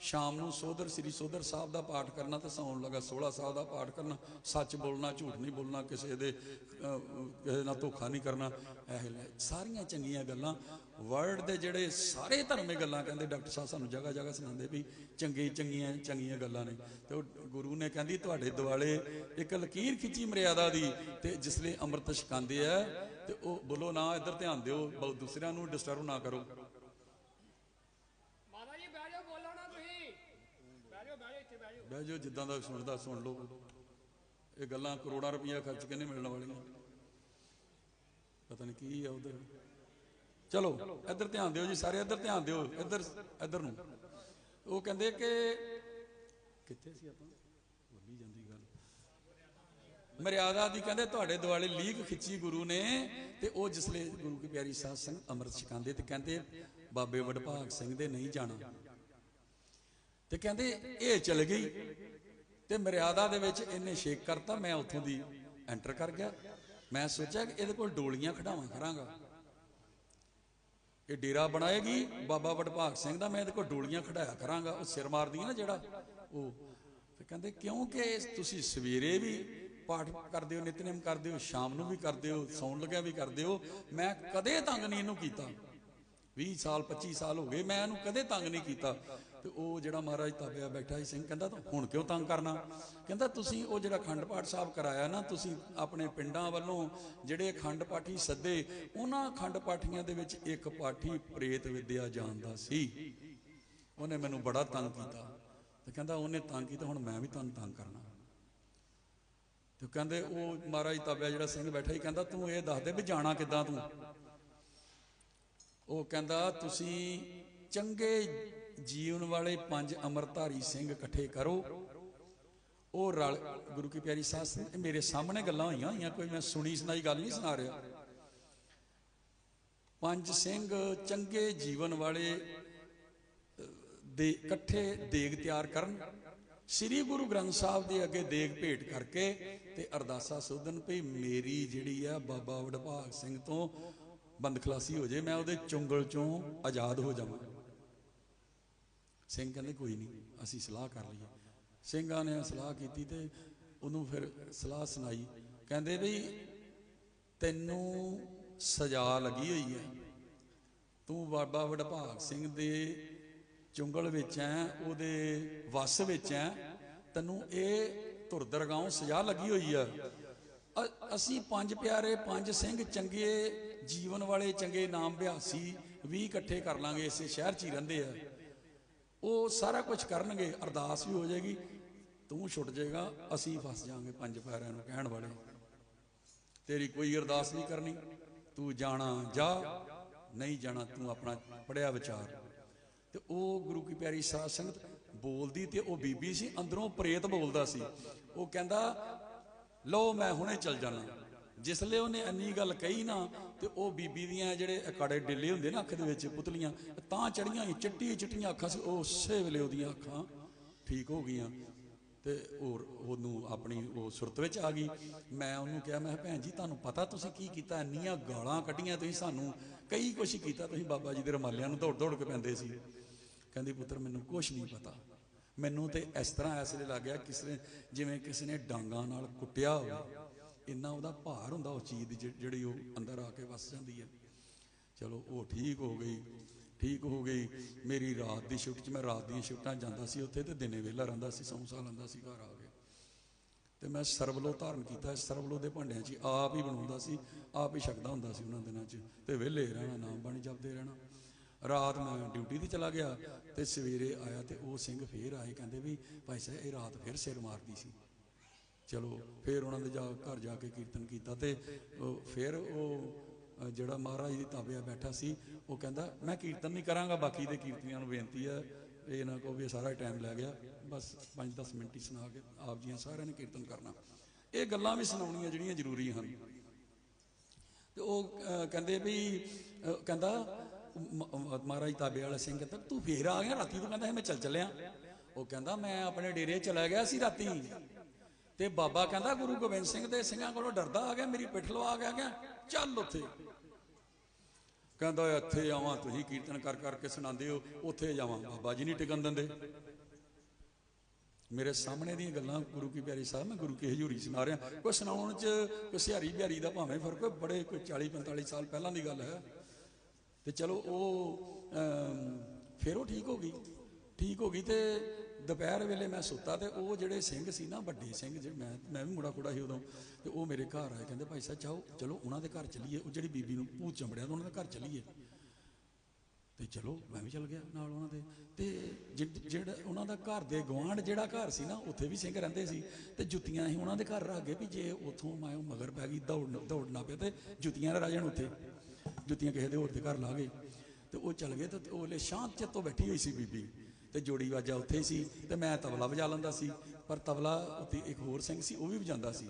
ਸ਼ਾਮ ਨੂੰ ਸੋਦਰ, ਸ੍ਰੀ ਸੋਦਰ ਸਾਹਿਬ ਦਾ ਪਾਠ ਕਰਨਾ ਤੇ ਸੌਣ ਲੱਗਾ। 16 ਸਾਹਿਬ ਦਾ ਪਾਠ ਕਰਨਾ। ਸੱਚ ਬੋਲਣਾ, ਝੂਠ ਨਹੀਂ ਬੋਲਣਾ, ਕਿਸੇ ਦੇ ਕਿਸੇ ਨਾਲ ਧੋਖਾ ਨਹੀਂ ਕਰਨਾ। ਇਹ ਲੈ ਸਾਰੀਆਂ ਚੰਗੀਆਂ ਗੱਲਾਂ। ਵਰਲਡ ਦੇ ਜਿਹੜੇ ਸਾਰੇ ਧਰਮੇ ਗੱਲਾਂ ਕਹਿੰਦੇ, ਡਾਕਟਰ ਸਾਹਿਬ ਸਾਨੂੰ ਜਗ੍ਹਾ ਜਗ੍ਹਾ ਸੁਣਾਉਂਦੇ ਵੀ ਚੰਗੇ ਚੰਗੀਆਂ ਚੰਗੀਆਂ ਗੱਲਾਂ ਨੇ। ਤੇ ਉਹ ਗੁਰੂ ਨੇ ਕਹਿੰਦੀ, ਤੁਹਾਡੇ ਦਿਵਾਲੇ ਇੱਕ ਲਕੀਰ ਖਿੱਚੀ ਮਰਿਆਦਾ ਦੀ ਤੇ ਜਿਸ ਅੰਮ੍ਰਿਤ ਛਕਾਉਂਦੇ ਆ ਤੇ ਉਹ ਬੋਲੋ ਨਾ, ਇੱਧਰ ਧਿਆਨ ਦਿਓ ਬਹੁਤ ਦੂਸਰਿਆਂ ਨੂੰ ਡਿਸਟਰਬ ਨਾ ਕਰੋ ਮਾਤਾ ਜੀ ਬਹਿ ਜਾਓ ਬੋਲੋ ਨਾ ਤੁਸੀਂ ਬਹਿ ਜਾਓ ਬਹਿ ਜਾਓ, ਜਿੱਦਾਂ ਦਾ ਸੁਣਦਾ ਸੁਣ ਲਓ। ਇਹ ਗੱਲਾਂ ਕਰੋੜਾਂ ਰੁਪਈਆ ਖਰਚ ਕੇ ਨਹੀਂ ਮਿਲਣ ਵਾਲੀਆਂ। ਪਤਾ ਨਹੀਂ ਕੀ ਆ ਉਧਰ ਚਲੋ, ਇੱਧਰ ਧਿਆਨ ਦਿਓ ਜੀ, ਸਾਰੇ ਇੱਧਰ ਧਿਆਨ ਦਿਓ, ਇੱਧਰ ਇੱਧਰ ਨੂੰ। ਉਹ ਕਹਿੰਦੇ ਕਿ ਕਿੱਥੇ ਸੀ ਆਪਾਂ? ਭੁੱਲੀ ਜਾਂਦੀ ਗੱਲ। ਮਰਿਆਦਾ ਦੀ ਕਹਿੰਦੇ, ਤੁਹਾਡੇ ਦੁਆਲੇ ਲੀਕ ਖਿੱਚੀ ਗੁਰੂ ਨੇ ਤੇ ਉਹ ਜਿਸਲੇ ਗੁਰੂ ਕੀ ਪਿਆਰੀ ਸਾਧ ਸੰਗਤ ਅੰਮ੍ਰਿਤ ਛਕਾਉਂਦੇ ਤੇ ਕਹਿੰਦੇ, ਬਾਬੇ ਵਡਭਾਗ ਸਿੰਘ ਦੇ ਨਹੀਂ ਜਾਣਾ। ਤੇ ਕਹਿੰਦੇ ਇਹ ਚਲ ਗਈ। ਤੇ ਮਰਿਆਦਾ ਦੇ ਵਿੱਚ ਇਹਨੇ ਸ਼ੇਕ ਕਰਤਾ, ਮੈਂ ਉੱਥੋਂ ਦੀ ਐਂਟਰ ਕਰ ਗਿਆ। ਮੈਂ ਸੋਚਿਆ ਕਿ ਇਹਦੇ ਕੋਲ ਡੋਲੀਆਂ ਖੜਾਵਾਂ ਕਰਾਂਗਾ। ਇਹ ਡੇਰਾ ਬਣਾਏਗੀ, ਬਾਬਾ ਵਡਭਾਗ ਸਿੰਘ ਦਾ ਮੈਂ ਇਹਦੇ ਕੋਲ ਡੋਲੀਆਂ ਖੜਾਇਆ ਕਰਾਂਗਾ। ਉਹ ਸਿਰ ਮਾਰਦੀ ਹੈ ਨਾ ਜਿਹੜਾ, ਉਹ। ਤੇ ਕਹਿੰਦੇ, ਕਿਉਂਕਿ ਤੁਸੀਂ ਸਵੇਰੇ ਵੀ ਪਾਠ ਕਰਦੇ ਹੋ, ਨਿਤਨੇਮ ਕਰਦੇ ਹੋ, ਸ਼ਾਮ ਨੂੰ ਵੀ ਕਰਦੇ ਹੋ, ਸੌਣ ਲੱਗਿਆ ਵੀ ਕਰਦੇ ਹੋ, ਮੈਂ ਕਦੇ ਤੰਗ ਨਹੀਂ ਇਹਨੂੰ ਕੀਤਾ। 20 ਸਾਲ 25 ਸਾਲ ਹੋ ਗਏ, ਮੈਂ ਇਹਨੂੰ ਕਦੇ ਤੰਗ ਨਹੀਂ ਕੀਤਾ। ਤੇ ਉਹ ਜਿਹੜਾ ਮਹਾਰਾਜ ਤਾਬਿਆ ਬੈਠਾ ਸੀ ਸਿੰਘ, ਕਹਿੰਦਾ ਤੂੰ ਹੁਣ ਕਿਉਂ ਤੰਗ ਕਰਨਾ? ਕਹਿੰਦਾ ਤੁਸੀਂ ਉਹ ਜਿਹੜਾ ਅਖੰਡ ਪਾਠ ਸਾਹਿਬ ਕਰਾਇਆ ਨਾ, ਤੁਸੀਂ ਆਪਣੇ ਪਿੰਡਾਂ ਵੱਲੋਂ ਜਿਹੜੇ ਅਖੰਡ ਪਾਠੀ ਸੱਦੇ, ਉਹਨਾਂ ਅਖੰਡ ਪਾਠੀਆਂ ਦੇ ਵਿੱਚ ਇੱਕ ਪਾਠੀ ਪ੍ਰੇਤ ਵਿਦਿਆ ਜਾਣਦਾ ਸੀ। ਉਹਨੇ ਮੈਨੂੰ ਬੜਾ ਤੰਗ ਕੀਤਾ ਤੇ ਕਹਿੰਦਾ ਉਹਨੇ ਤੰਗ ਕੀਤਾ, ਹੁਣ ਮੈਂ ਵੀ ਤੁਹਾਨੂੰ ਤੰਗ ਕਰਨਾ। ਤੇ ਕਹਿੰਦੇ ਉਹ ਮਹਾਰਾਜ ਤਾਬਿਆ ਜਿਹੜਾ ਸਿੰਘ ਬੈਠਾ ਸੀ, ਕਹਿੰਦਾ ਤੂੰ ਇਹ ਦੱਸ ਦੇ ਵੀ ਜਾਣਾ ਕਿੱਦਾਂ ਤੂੰ? ਉਹ ਕਹਿੰਦਾ ਤੁਸੀਂ ਚੰਗੇ ਜੀਵਨ ਵਾਲੇ ਪੰਜ ਅਮਰਧਾਰੀ ਸਿੰਘ ਇਕੱਠੇ ਕਰੋ। ਉਹ ਰਲ, ਗੁਰੂ ਕੀ ਪਿਆਰੀ ਸਾਧ ਸੰਗਤ ਮੇਰੇ ਸਾਹਮਣੇ ਗੱਲਾਂ ਹੋਈਆਂ ਹੋਈਆਂ, ਕੋਈ ਮੈਂ ਸੁਣੀ ਸੁਣਾਈ ਗੱਲ ਨਹੀਂ ਸੁਣਾ ਰਿਹਾ। ਪੰਜ ਸਿੰਘ ਚੰਗੇ ਜੀਵਨ ਵਾਲੇ ਦੇ ਇਕੱਠੇ ਦੇਗ ਤਿਆਰ ਕਰਨ। ਸ੍ਰੀ ਗੁਰੂ ਗ੍ਰੰਥ ਸਾਹਿਬ ਦੇ ਅੱਗੇ ਦੇਗ ਭੇਟ ਕਰਕੇ ਤੇ ਅਰਦਾਸਾ ਸੋਧਨ ਭਈ ਮੇਰੀ ਜਿਹੜੀ ਆ ਬਾਬਾ ਵਡਭਾਗ ਸਿੰਘ ਤੋਂ ਬੰਦਖਲਾਸੀ ਹੋ ਜੇ ਮੈਂ ਉਹਦੇ ਚੁੰਗਲ ਚੋਂ ਆਜ਼ਾਦ ਹੋ ਜਾਵਾਂ। ਸਿੰਘ ਕਹਿੰਦੇ ਕੋਈ ਨਹੀਂ, ਅਸੀਂ ਸਲਾਹ ਕਰ ਲਈਏ। ਸਿੰਘਾਂ ਨੇ ਸਲਾਹ ਕੀਤੀ ਤੇ ਉਹਨੂੰ ਫਿਰ ਸਲਾਹ ਸੁਣਾਈ। ਕਹਿੰਦੇ ਵੀ ਤੈਨੂੰ ਸਜ਼ਾ ਲੱਗੀ ਹੋਈ ਹੈ। ਤੂੰ ਬਾਬਾ ਵਡਭਾਗ ਸਿੰਘ ਦੇ ਚੁੰਗਲ ਵਿੱਚ ਐ ਉਹਦੇ ਵਸ ਵਿੱਚ ਐ ਤੈਨੂੰ ਇਹ ਧੁਰਦਰਗਾਉਂ ਸਜ਼ਾ ਲੱਗੀ ਹੋਈ ਆ। ਅ- ਅਸੀਂ ਪੰਜ ਪਿਆਰੇ, ਪੰਜ ਸਿੰਘ ਚੰਗੇ ਜੀਵਨ ਵਾਲੇ, ਚੰਗੇ ਨਾਮ ਬਿਆਸੀ ਵੀ ਇਕੱਠੇ ਕਰ ਲਾਂਗੇ, ਇਸੇ ਸ਼ਹਿਰ 'ਚ ਹੀ ਰਹਿੰਦੇ ਆ। ਉਹ ਸਾਰਾ ਕੁਝ ਕਰਨਗੇ, ਅਰਦਾਸ ਵੀ ਹੋ ਜਾਏਗੀ। ਤੂੰ ਛੁੱਟ ਜਾਏਗਾ, ਅਸੀਂ ਫਸ ਜਾਾਂਗੇ ਪੰਜ ਪੈਰਿਆਂ ਨੂੰ ਕਹਿਣ ਵਾਲੇ। ਤੇਰੀ ਕੋਈ ਅਰਦਾਸ ਨਹੀਂ ਕਰਨੀ। ਤੂੰ ਜਾਣਾ ਜਾ, ਨਹੀਂ ਜਾਣਾ ਤੂੰ ਆਪਣਾ ਪੜਿਆ ਵਿਚਾਰ। ਤੇ ਉਹ ਗੁਰੂ ਕੀ ਪਿਆਰੀ ਸਾਧ ਸੰਗਤ ਬੋਲਦੀ ਤੇ ਉਹ ਬੀਬੀ ਸੀ, ਅੰਦਰੋਂ ਪ੍ਰੇਤ ਬੋਲਦਾ ਸੀ। ਉਹ ਕਹਿੰਦਾ, ਲਓ ਮੈਂ ਹੁਣੇ ਚੱਲ ਜਾਣਾ ਜਿਸਲੇ ਉਹਨੇ ਅੰਨੀ ਗੱਲ ਕਹੀ ਨਾ ਤੇ ਉਹ ਬੀਬੀ ਦੀਆਂ ਜਿਹੜੇ ਅਕਾੜੇ ਡਿੱਲੇ ਹੁੰਦੇ ਨਾ ਅੱਖ ਦੇ ਵਿੱਚ ਪੁਤਲੀਆਂ ਤਾਂ ਚੜੀਆਂ ਸੀ ਚਿੱਟੀ ਚਿੱਟੀਆਂ ਅੱਖਾਂ ਸੀ ਉਸੇ ਵੇਲੇ ਉਹਦੀਆਂ ਅੱਖਾਂ ਠੀਕ ਹੋ ਗਈਆਂ। ਤੇ ਹੋਰ ਉਹਨੂੰ ਆਪਣੀ ਉਹ ਸੁਰਤ ਵਿੱਚ ਆ ਗਈ। ਮੈਂ ਉਹਨੂੰ ਕਿਹਾ ਮੈਂ ਕਿਹਾ, ਭੈਣ ਜੀ ਤੁਹਾਨੂੰ ਪਤਾ ਤੁਸੀਂ ਕੀ ਕੀਤਾ? ਇੰਨੀਆਂ ਗਾਲਾਂ ਕੱਢੀਆਂ ਤੁਸੀਂ ਸਾਨੂੰ ਕਈ ਕੁਛ ਕੀਤਾ ਤੁਸੀਂ। ਬਾਬਾ ਜੀ ਦੇ ਰਮਾਲਿਆਂ ਨੂੰ ਦੌੜ ਦੌੜ ਕੇ ਪੈਂਦੇ ਸੀ। ਕਹਿੰਦੀ ਪੁੱਤਰ ਮੈਨੂੰ ਕੁਛ ਨਹੀਂ ਪਤਾ। ਮੈਨੂੰ ਤੇ ਇਸ ਤਰ੍ਹਾਂ ਐਸਲੇ ਲੱਗ ਗਿਆ ਕਿਸੇ ਜਿਵੇਂ ਕਿਸੇ ਨੇ ਡਾਂਗਾਂ ਨਾਲ ਕੁੱਟਿਆ ਹੋਵੇ। ਇੰਨਾ ਉਹਦਾ ਭਾਰ ਹੁੰਦਾ ਉਸ ਚੀਜ਼ ਦੀ ਜਿਹੜੀ ਉਹ ਅੰਦਰ ਆ ਕੇ ਵਸ ਜਾਂਦੀ ਹੈ। ਚਲੋ, ਉਹ ਠੀਕ ਹੋ ਗਈ, ਠੀਕ ਹੋ ਗਈ। ਮੇਰੀ ਰਾਤ ਦੀ ਸ਼ਿਫਟ 'ਚ ਮੈਂ ਰਾਤ ਦੀਆਂ ਸ਼ਿਫਟਾਂ ਜਾਂਦਾ ਸੀ ਉੱਥੇ ਤੇ ਦਿਨੇ ਵੇਲਾ ਰਹਿੰਦਾ ਸੀ ਸੌਂਸਾ ਲੈਂਦਾ ਸੀ ਘਰ ਆ ਕੇ। ਤੇ ਮੈਂ ਸਰਬਲੋ ਧਾਰਨ ਕੀਤਾ ਸਰਵਲੋ ਦੇ ਭਾਂਡਿਆਂ 'ਚ ਆਪ ਹੀ ਬਣਾਉਂਦਾ ਸੀ, ਆਪ ਹੀ ਛਕਦਾ ਹੁੰਦਾ ਸੀ ਉਹਨਾਂ ਦਿਨਾਂ 'ਚ। ਤੇ ਵਿਹਲੇ ਰਹਿਣਾ, ਨਾਮ ਬਾਣੀ ਜਪਦੇ ਰਹਿਣਾ। ਰਾਤ ਮੈਂ ਡਿਊਟੀ ਤੇ ਚਲਾ ਗਿਆ ਤੇ ਸਵੇਰੇ ਆਇਆ ਤੇ ਉਹ ਸਿੰਘ ਫੇਰ ਆਏ, ਕਹਿੰਦੇ ਵੀ ਭਾਈ ਸਾਹਿਬ, ਇਹ ਰਾਤ ਫੇਰ ਸਿਰ ਮਾਰਦੀ ਸੀ। ਚਲੋ, ਫਿਰ ਉਹਨਾਂ ਦੇ ਜਾ ਘਰ ਜਾ ਕੇ ਕੀਰਤਨ ਕੀਤਾ ਤੇ ਫਿਰ ਉਹ ਜਿਹੜਾ ਮਹਾਰਾਜ ਦੀ ਤਾਬਿਆ ਬੈਠਾ ਸੀ, ਉਹ ਕਹਿੰਦਾ, ਮੈਂ ਕੀਰਤਨ ਨਹੀਂ ਕਰਾਂਗਾ, ਬਾਕੀ ਦੇ ਕੀਰਤਨੀਆਂ ਨੂੰ ਬੇਨਤੀ ਹੈ, ਇਹ ਨਾ ਕਹੋ ਵੀ ਸਾਰਾ ਟਾਈਮ ਲੈ ਗਿਆ, ਬਸ 5-10 ਮਿੰਟ ਹੀ ਸੁਣਾ ਕੇ ਆਪ ਜੀਆਂ ਸਾਰਿਆਂ ਨੇ ਕੀਰਤਨ ਕਰਨਾ। ਇਹ ਗੱਲਾਂ ਵੀ ਸੁਣਾਉਣੀਆਂ ਜਿਹੜੀਆਂ ਜ਼ਰੂਰੀ ਹਨ। ਤੇ ਉਹ ਕਹਿੰਦੇ ਵੀ ਕਹਿੰਦਾ ਮਹਾਰਾਜ ਤਾਬੇ ਵਾਲਾ ਸਿੰਘ ਕਹਿੰਦਾ, ਤੂੰ ਫੇਰ ਆ ਗਿਆ, ਰਾਤੀ ਤੂੰ ਕਹਿੰਦਾ ਮੈਂ ਚੱਲ ਚੱਲਿਆ। ਉਹ ਕਹਿੰਦਾ, ਮੈਂ ਆਪਣੇ ਡੇਰੇ ਚਲਾ ਗਿਆ ਸੀ ਰਾਤੀ। ਤੇ ਬਾਬਾ ਕਹਿੰਦਾ ਗੁਰੂ ਗੋਬਿੰਦ ਸਿੰਘ ਦੇ ਸਿੰਘਾਂ ਕੋਲੋਂ ਡਰਦਾ ਆ ਗਿਆ ਮੇਰੀ ਪਿੱਠ ਲਵਾ ਗਿਆ ਗਿਆ ਚੱਲ ਉੱਥੇ। ਕਹਿੰਦਾ ਇੱਥੇ ਆਵਾਂ ਤੁਸੀਂ ਕੀਰਤਨ ਕਰ ਕਰਕੇ ਸੁਣਾਉਂਦੇ ਹੋ ਉੱਥੇ ਜਾਵਾਂ। ਬਾਬਾ ਜੀ ਨਹੀਂ ਟਿਕਣ ਦਿੰਦੇ। ਮੇਰੇ ਸਾਹਮਣੇ ਦੀਆਂ ਗੱਲਾਂ ਗੁਰੂ ਕੀ ਪਿਆਰੀ ਸਾਹਿਬ ਮੈਂ ਗੁਰੂ ਕੀ ਹਜ਼ੂਰੀ ਸੁਣਾ ਰਿਹਾ। ਕੋਈ ਸੁਣਾਉਣ ਚ ਕੋਈ ਸਿਹਾਰੀ ਬਿਹਾਰੀ ਦਾ ਭਾਵੇਂ ਫ਼ਰਕ ਹੋਏ ਬੜੇ ਕੋਈ 40 45 ਸਾਲ ਪਹਿਲਾਂ ਦੀ ਗੱਲ ਹੈ। ਤੇ ਚਲੋ ਉਹ ਅਮ, ਫਿਰ ਉਹ ਠੀਕ ਹੋ ਗਈ। ਠੀਕ ਹੋ ਗਈ ਤੇ ਦੁਪਹਿਰ ਵੇਲੇ ਮੈਂ ਸੁੱਤਾ ਤੇ ਉਹ ਜਿਹੜੇ ਸਿੰਘ ਸੀ ਨਾ, ਵੱਡੇ ਸਿੰਘ ਜਿਹੜੇ ਮੈਂ ਮੈਂ ਵੀ ਮੁੰਡਾ ਕੁੜਾ ਸੀ ਉਦੋਂ, ਤੇ ਉਹ ਮੇਰੇ ਘਰ ਆਏ, ਕਹਿੰਦੇ ਭਾਈ ਸਾਹਿਬ ਚਾਹੋ ਚਲੋ ਉਹਨਾਂ ਦੇ ਘਰ ਚਲੀਏ, ਉਹ ਜਿਹੜੀ ਬੀਬੀ ਨੂੰ ਭੂਤ ਚੰਬੜਿਆ ਤਾਂ ਉਹਨਾਂ ਦੇ ਘਰ ਚਲੀਏ। ਤੇ ਚਲੋ, ਮੈਂ ਵੀ ਚਲ ਗਿਆ ਨਾਲ ਉਹਨਾਂ ਦੇ। ਤੇ ਜਿ- ਜਿਹੜਾ ਉਹਨਾਂ ਦਾ ਘਰ ਦੇ ਗਵਾਂਢ ਜਿਹੜਾ ਘਰ ਸੀ ਨਾ, ਉੱਥੇ ਵੀ ਸਿੰਘ ਰਹਿੰਦੇ ਸੀ, ਤੇ ਜੁੱਤੀਆਂ ਹੀ ਉਹਨਾਂ ਦੇ ਘਰ ਰੱਖ ਗਏ ਵੀ ਜੇ ਉੱਥੋਂ ਮੈਂ ਉਹ ਮਗਰ ਪੈ ਗਈ, ਦੌੜ ਦੌੜਨਾ ਪਿਆ ਤੇ ਜੁੱਤੀਆਂ ਰਹਿ ਜਾਣ ਉੱਥੇ, ਜੁੱਤੀਆਂ ਕਿਸੇ ਦੇ ਹੋਰ ਦੇ ਘਰ ਲਾ ਗਏ। ਤੇ ਉਹ ਚਲ ਗਏ ਤੇ ਉਹਲੇ ਸ਼ਾਂਤ ਚਿੱਤੋਂ ਬੈਠੀ ਹੋਈ ਸੀ ਬੀਬੀ। ਤੇ ਜੋੜੀ ਵਾਜਾ ਉੱਥੇ ਹੀ ਸੀ ਤੇ ਮੈਂ ਤਬਲਾ ਵਜਾ ਲੈਂਦਾ ਸੀ, ਪਰ ਤਬਲਾ ਉੱਥੇ ਇੱਕ ਹੋਰ ਸਿੰਘ ਸੀ, ਉਹ ਵੀ ਵਜਾਉਂਦਾ ਸੀ।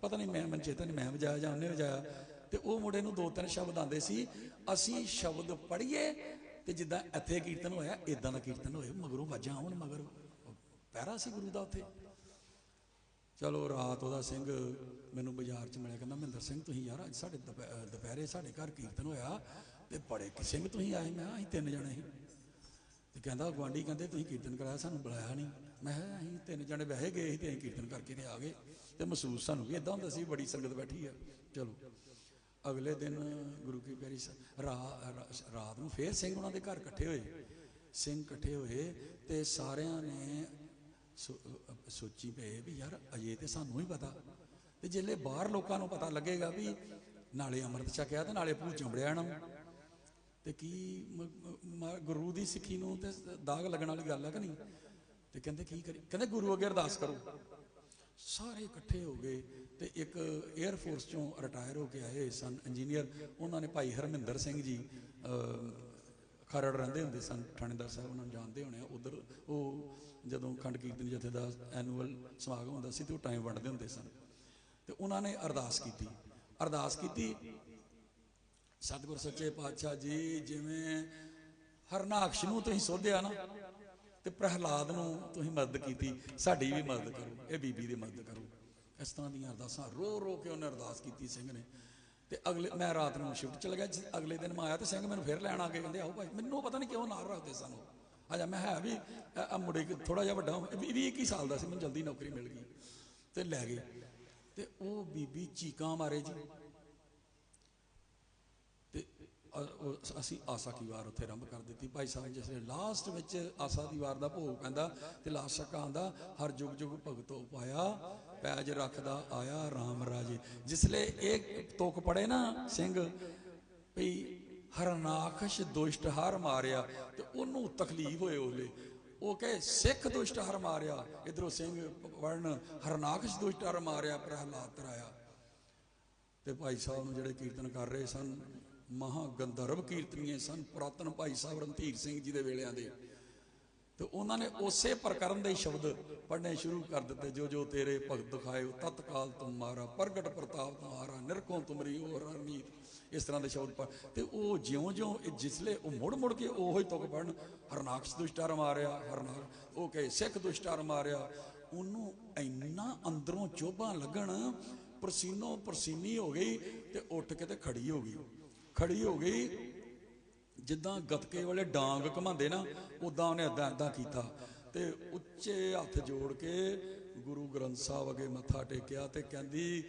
ਪਤਾ ਨਹੀਂ ਮੈਂ, ਮਨ ਚੇਤਾ ਨਹੀਂ ਮੈਂ ਵਜਾਇਆ ਜਾਂ ਉਹਨੇ ਵਜਾਇਆ। ਤੇ ਉਹ ਮੁੰਡੇ ਨੂੰ ਦੋ ਤਿੰਨ ਸ਼ਬਦ ਆਉਂਦੇ ਸੀ, ਅਸੀਂ ਸ਼ਬਦ ਪੜ੍ਹੀਏ ਤੇ ਜਿੱਦਾਂ ਇੱਥੇ ਕੀਰਤਨ ਹੋਇਆ ਇਦਾਂ ਦਾ ਕੀਰਤਨ ਹੋਏ ਮਗਰੋਂ ਵਾਜਾਂ ਆਉਣ, ਮਗਰ ਪਹਿਰਾ ਸੀ ਗੁਰੂ ਦਾ ਉੱਥੇ। ਚਲੋ ਰਾਤ ਉਹਦਾ ਸਿੰਘ ਮੈਨੂੰ ਬਾਜ਼ਾਰ 'ਚ ਮਿਲਿਆ, ਕਹਿੰਦਾ, ਮਹਿੰਦਰ ਸਿੰਘ, ਤੁਸੀਂ ਯਾਰ ਅੱਜ ਸਾਡੇ ਦੁਪਹਿ- ਦੁਪਹਿਰੇ ਸਾਡੇ ਘਰ ਕੀਰਤਨ ਹੋਇਆ ਤੇ ਬੜੇ ਸਿੰਘ ਤੁਸੀਂ ਆਏ? ਮੈਂ ਅਸੀਂ ਤਿੰਨ ਜਣੇ ਸੀ। ਤੇ ਕਹਿੰਦਾ ਗਵਾਂਢੀ ਕਹਿੰਦੇ ਤੁਸੀਂ ਕੀਰਤਨ ਕਰਾਇਆ, ਸਾਨੂੰ ਬੁਲਾਇਆ ਨਹੀਂ। ਮੈਂ ਕਿਹਾ, ਅਸੀਂ ਤਿੰਨ ਜਣੇ ਬਹਿ ਗਏ ਸੀ ਤੇ ਅਸੀਂ ਕੀਰਤਨ ਕਰਕੇ ਤੇ ਆ ਗਏ। ਤੇ ਮਹਿਸੂਸ ਸਾਨੂੰ ਵੀ ਇਦਾਂ ਹੁੰਦਾ ਸੀ, ਬੜੀ ਸੰਗਤ ਬੈਠੀ ਆ। ਚਲੋ, ਅਗਲੇ ਦਿਨ ਗੁਰੂ ਕੀ ਪਿਆਰੀ ਰਾਤ ਨੂੰ ਫੇਰ ਸਿੰਘ ਉਹਨਾਂ ਦੇ ਘਰ ਇਕੱਠੇ ਹੋਏ। ਸਿੰਘ ਇਕੱਠੇ ਹੋਏ ਤੇ ਸਾਰਿਆਂ ਨੇ ਸੋਚੀ ਪਏ ਵੀ ਯਾਰ ਅਜੇ ਤੇ ਸਾਨੂੰ ਹੀ ਪਤਾ। ਤੇ ਜਿੱਲੇ ਬਾਹਰ ਲੋਕਾਂ ਨੂੰ ਪਤਾ ਲੱਗੇਗਾ ਵੀ ਨਾਲੇ ਅੰਮ੍ਰਿਤ ਛਕਿਆ ਤੇ ਨਾਲੇ ਭੂਤ ਚੰਬੜਿਆ ਨਾ। ਤੇ ਕੀ ਗੁਰੂ ਦੀ ਸਿੱਖੀ ਨੂੰ ਤੇ ਦਾਗ ਲੱਗਣ ਵਾਲੀ ਗੱਲ ਹੈ ਕਿ ਨਹੀਂ? ਤੇ ਕਹਿੰਦੇ ਕੀ ਕਰੀ ਕਹਿੰਦੇ ਗੁਰੂ ਅੱਗੇ ਅਰਦਾਸ ਕਰੋ। ਸਾਰੇ ਇਕੱਠੇ ਹੋ ਗਏ ਤੇ ਇੱਕ 에ਅਰ ਫੋਰਸ ਚੋਂ ਰਿਟਾਇਰ ਹੋ ਕੇ ਆਏ ਸਨ ਇੰਜੀਨੀਅਰ ਉਹਨਾਂ ਨੇ ਭਾਈ ਹਰਮਿੰਦਰ ਸਿੰਘ ਜੀ ਖਰੜ ਰਹਿੰਦੇ ਹੁੰਦੇ ਸਨ, ਥਾਣੇਦਾਰ ਸਾਹਿਬ ਉਹਨਾਂ ਨੂੰ ਜਾਣਦੇ ਹੋਣੇ ਉਧਰ ਉਹ ਜਦੋਂ ਖੰਡ ਕੀਰਤਨ ਜਥੇ ਦਾ ਐਨੂਅਲ ਸਮਾਗਮ ਹੁੰਦਾ ਸੀ ਤੇ ਉਹ ਟਾਈਮ ਵੰਡਦੇ ਹੁੰਦੇ ਸਨ। ਤੇ ਉਹਨਾਂ ਨੇ ਅਰਦਾਸ ਕੀਤੀ। ਅਰਦਾਸ ਕੀਤੀ, ਸਤਿਗੁਰ ਸੱਚੇ ਪਾਤਸ਼ਾਹ ਜੀ, ਜਿਵੇਂ ਹਰਨਾਕਸ਼ ਨੂੰ ਤੁਸੀਂ ਸੋਧਿਆ ਨਾ। ਤੇ ਪ੍ਰਹਿਲਾਦ ਨੂੰ ਤੁਸੀਂ ਮਦਦ ਕੀਤੀ, ਸਾਡੀ ਵੀ ਮਦਦ ਕਰੋ, ਇਹ ਬੀਬੀ ਦੀ ਮਦਦ ਕਰੋ। ਇਸ ਤਰ੍ਹਾਂ ਦੀਆਂ ਅਰਦਾਸਾਂ ਰੋ ਰੋ ਕੇ ਉਹਨੇ ਅਰਦਾਸ ਕੀਤੀ ਸਿੰਘ ਨੇ। ਤੇ ਅਗਲੇ, ਮੈਂ ਰਾਤ ਨੂੰ ਸ਼ਿਫਟ ਚਲ ਗਿਆ ਅਗਲੇ ਦਿਨ ਮੈਂ ਆਇਆ ਤੇ ਸਿੰਘ ਮੈਨੂੰ ਫਿਰ ਲੈਣ ਆ ਕੇ ਕਹਿੰਦੇ, ਆਓ ਭਾਈ, ਮੈਨੂੰ ਪਤਾ ਨਹੀਂ ਕਿਉਂ ਨਾਲ ਰੱਖਦੇ ਸਾਨੂੰ ਉਹ। ਅਜਾ ਮੈਂ ਹੈ ਵੀ, ਅ- ਆ ਮੁੰਡੇ ਥੋੜਾ ਜਿਹਾ ਵੱਡਾ, ਵੀ 21 ਸਾਲ ਦਾ ਸੀ, ਮੈਨੂੰ ਜਲਦੀ ਨੌਕਰੀ ਮਿਲ ਗਈ। ਤੇ ਲੈ ਗਏ। ਤੇ ਉਹ ਬੀਬੀ ਚੀਕਾਂ ਮਾਰੇ ਜੀ। ਅਸੀਂ ਆਸਾ ਕੀ ਵਾਰ ਉੱਥੇ ਆਰੰਭ ਕਰ ਦਿੱਤੀ। ਭਾਈ ਸਾਹਿਬ ਜਿਸ ਨੇ ਲਾਸਟ ਵਿੱਚ ਆਸਾ ਦੀ ਵਾਰ ਦਾ ਭੋਗ ਪੈਂਦਾ ਤੇ ਲਾਸਟ ਸ਼ੱਕਾ ਆਂਦਾ ਹਰ ਜੁਗ ਜੁਗ ਭਗਤੋ ਪਾਇਆ, ਪੈਜ ਰੱਖਦਾ ਆਇਆ RAM ਰਾਜੇ। ਜਿਸਲੇ ਇਹ ਤੁਕ ਪੜੇ ਨਾ ਸਿੰਘ ਵੀ ਹਰਨਾਖਸ਼ ਦੁਸ਼ਟ ਹਰ ਮਾਰਿਆ ਤੇ ਉਹਨੂੰ ਤਕਲੀਫ ਹੋਏ ਉਹਲੇ। ਉਹ ਕਹੇ, ਸਿੱਖ ਦੁਸ਼ਟ ਹਰ ਮਾਰਿਆ, ਇਧਰੋਂ ਸਿੰਘ ਵਰਨ ਹਰਨਾਖਸ਼ ਦੁਸ਼ਟ ਹਰ ਮਾਰਿਆ, ਪ੍ਰਹਲਾਦ ਤਰਾਇਆ। ਤੇ ਭਾਈ ਸਾਹਿਬ ਨੂੰ ਜਿਹੜੇ ਕੀਰਤਨ ਕਰ ਰਹੇ ਸਨ ਮਹਾ ਗੰਧਰਵ ਕੀਰਤਨੀਏ ਸਨ, ਪੁਰਾਤਨ ਭਾਈ ਸਾਹਿਬ ਰਣਧੀਰ ਸਿੰਘ ਜੀ ਦੇ ਵੇਲਿਆਂ ਦੇ। ਤੇ ਉਹਨਾਂ ਨੇ ਉਸੇ ਪ੍ਰਕਰਨ ਦੇ ਸ਼ਬਦ ਪੜ੍ਹਨੇ ਸ਼ੁਰੂ ਕਰ ਦਿੱਤੇ, ਜੋ ਜੋ ਤੇਰੇ ਭਗਤ ਦਿਖਾਏ ਤਤਕਾਲ ਤੁਮਾਰਾ ਪ੍ਰਗਟ ਪ੍ਰਤਾਪ ਤੁਮਾਰਾ ਨਿਰਕੋਂ ਤੁਮਰੀ ਉਹ ਰਣਨੀਤ ਇਸ ਤਰ੍ਹਾਂ ਦੇ ਸ਼ਬਦ ਪੜ੍ਹ ਤੇ ਉਹ ਜਿਉਂ-ਜਿਉਂ ਇਹ ਜਿਸਲੇ ਉਹ ਮੁੜ ਮੁੜ ਕੇ ਉਹੋ ਹੀ ਤੁਕ ਪੜਨ ਹਰਨਾਕਸ਼ ਦੁਸ਼ਟਾਰ ਮਾਰਿਆ ਹਰਨਾਕ ਉਹ ਕਹੇ, ਸਿੱਖ ਦੁਸ਼ਟਾਰ ਮਾਰਿਆ। ਉਹਨੂੰ ਇੰਨਾ ਅੰਦਰੋਂ ਚੋਭਾ ਲੱਗਣ ਪਰਸੀਨੋ ਪਰਸੀਨੀ ਹੋ ਗਈ ਤੇ ਉੱਠ ਕੇ ਤੇ ਖੜੀ ਹੋ ਗਈ। ਖੜੀ ਹੋ ਗਈ। ਜਿੱਦਾਂ ਗੱਤਕੇ ਵਾਲੇ ਡਾਂਗ ਘਮਾਉਂਦੇ ਨਾ ਉਦਾਂ ਉਹਨੇ ਏਦਾਂ ਏਦਾਂ ਕੀਤਾ। ਤੇ ਉੱਚੇ ਹੱਥ ਜੋੜ ਕੇ ਗੁਰੂ ਗ੍ਰੰਥ ਸਾਹਿਬ ਅਗੇ ਮੱਥਾ ਟੇਕਿਆ ਤੇ ਕਹਿੰਦੀ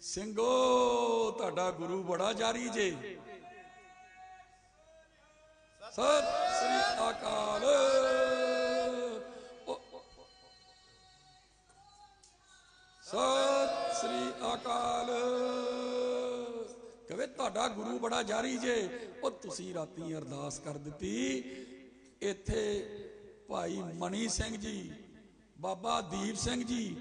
ਸਿੰਘੋ ਤੁਹਾਡਾ ਗੁਰੂ ਬੜਾ ਜਾਰੀ ਜੇ। ਸਤਿ ਸ੍ਰੀ ਅਕਾਲ। ਤੁਹਾਡਾ ਗੁਰੂ ਬੜਾ ਜਾਰੀ ਜੇ। ਉਹ ਤੁਸੀਂ ਰਾਤੀ ਅਰਦਾਸ ਕਰ ਦਿੱਤੀ। ਇੱਥੇ ਭਾਈ ਮਣੀ ਸਿੰਘ ਜੀ, ਬਾਬਾ ਦੀਪ ਸਿੰਘ ਜੀ,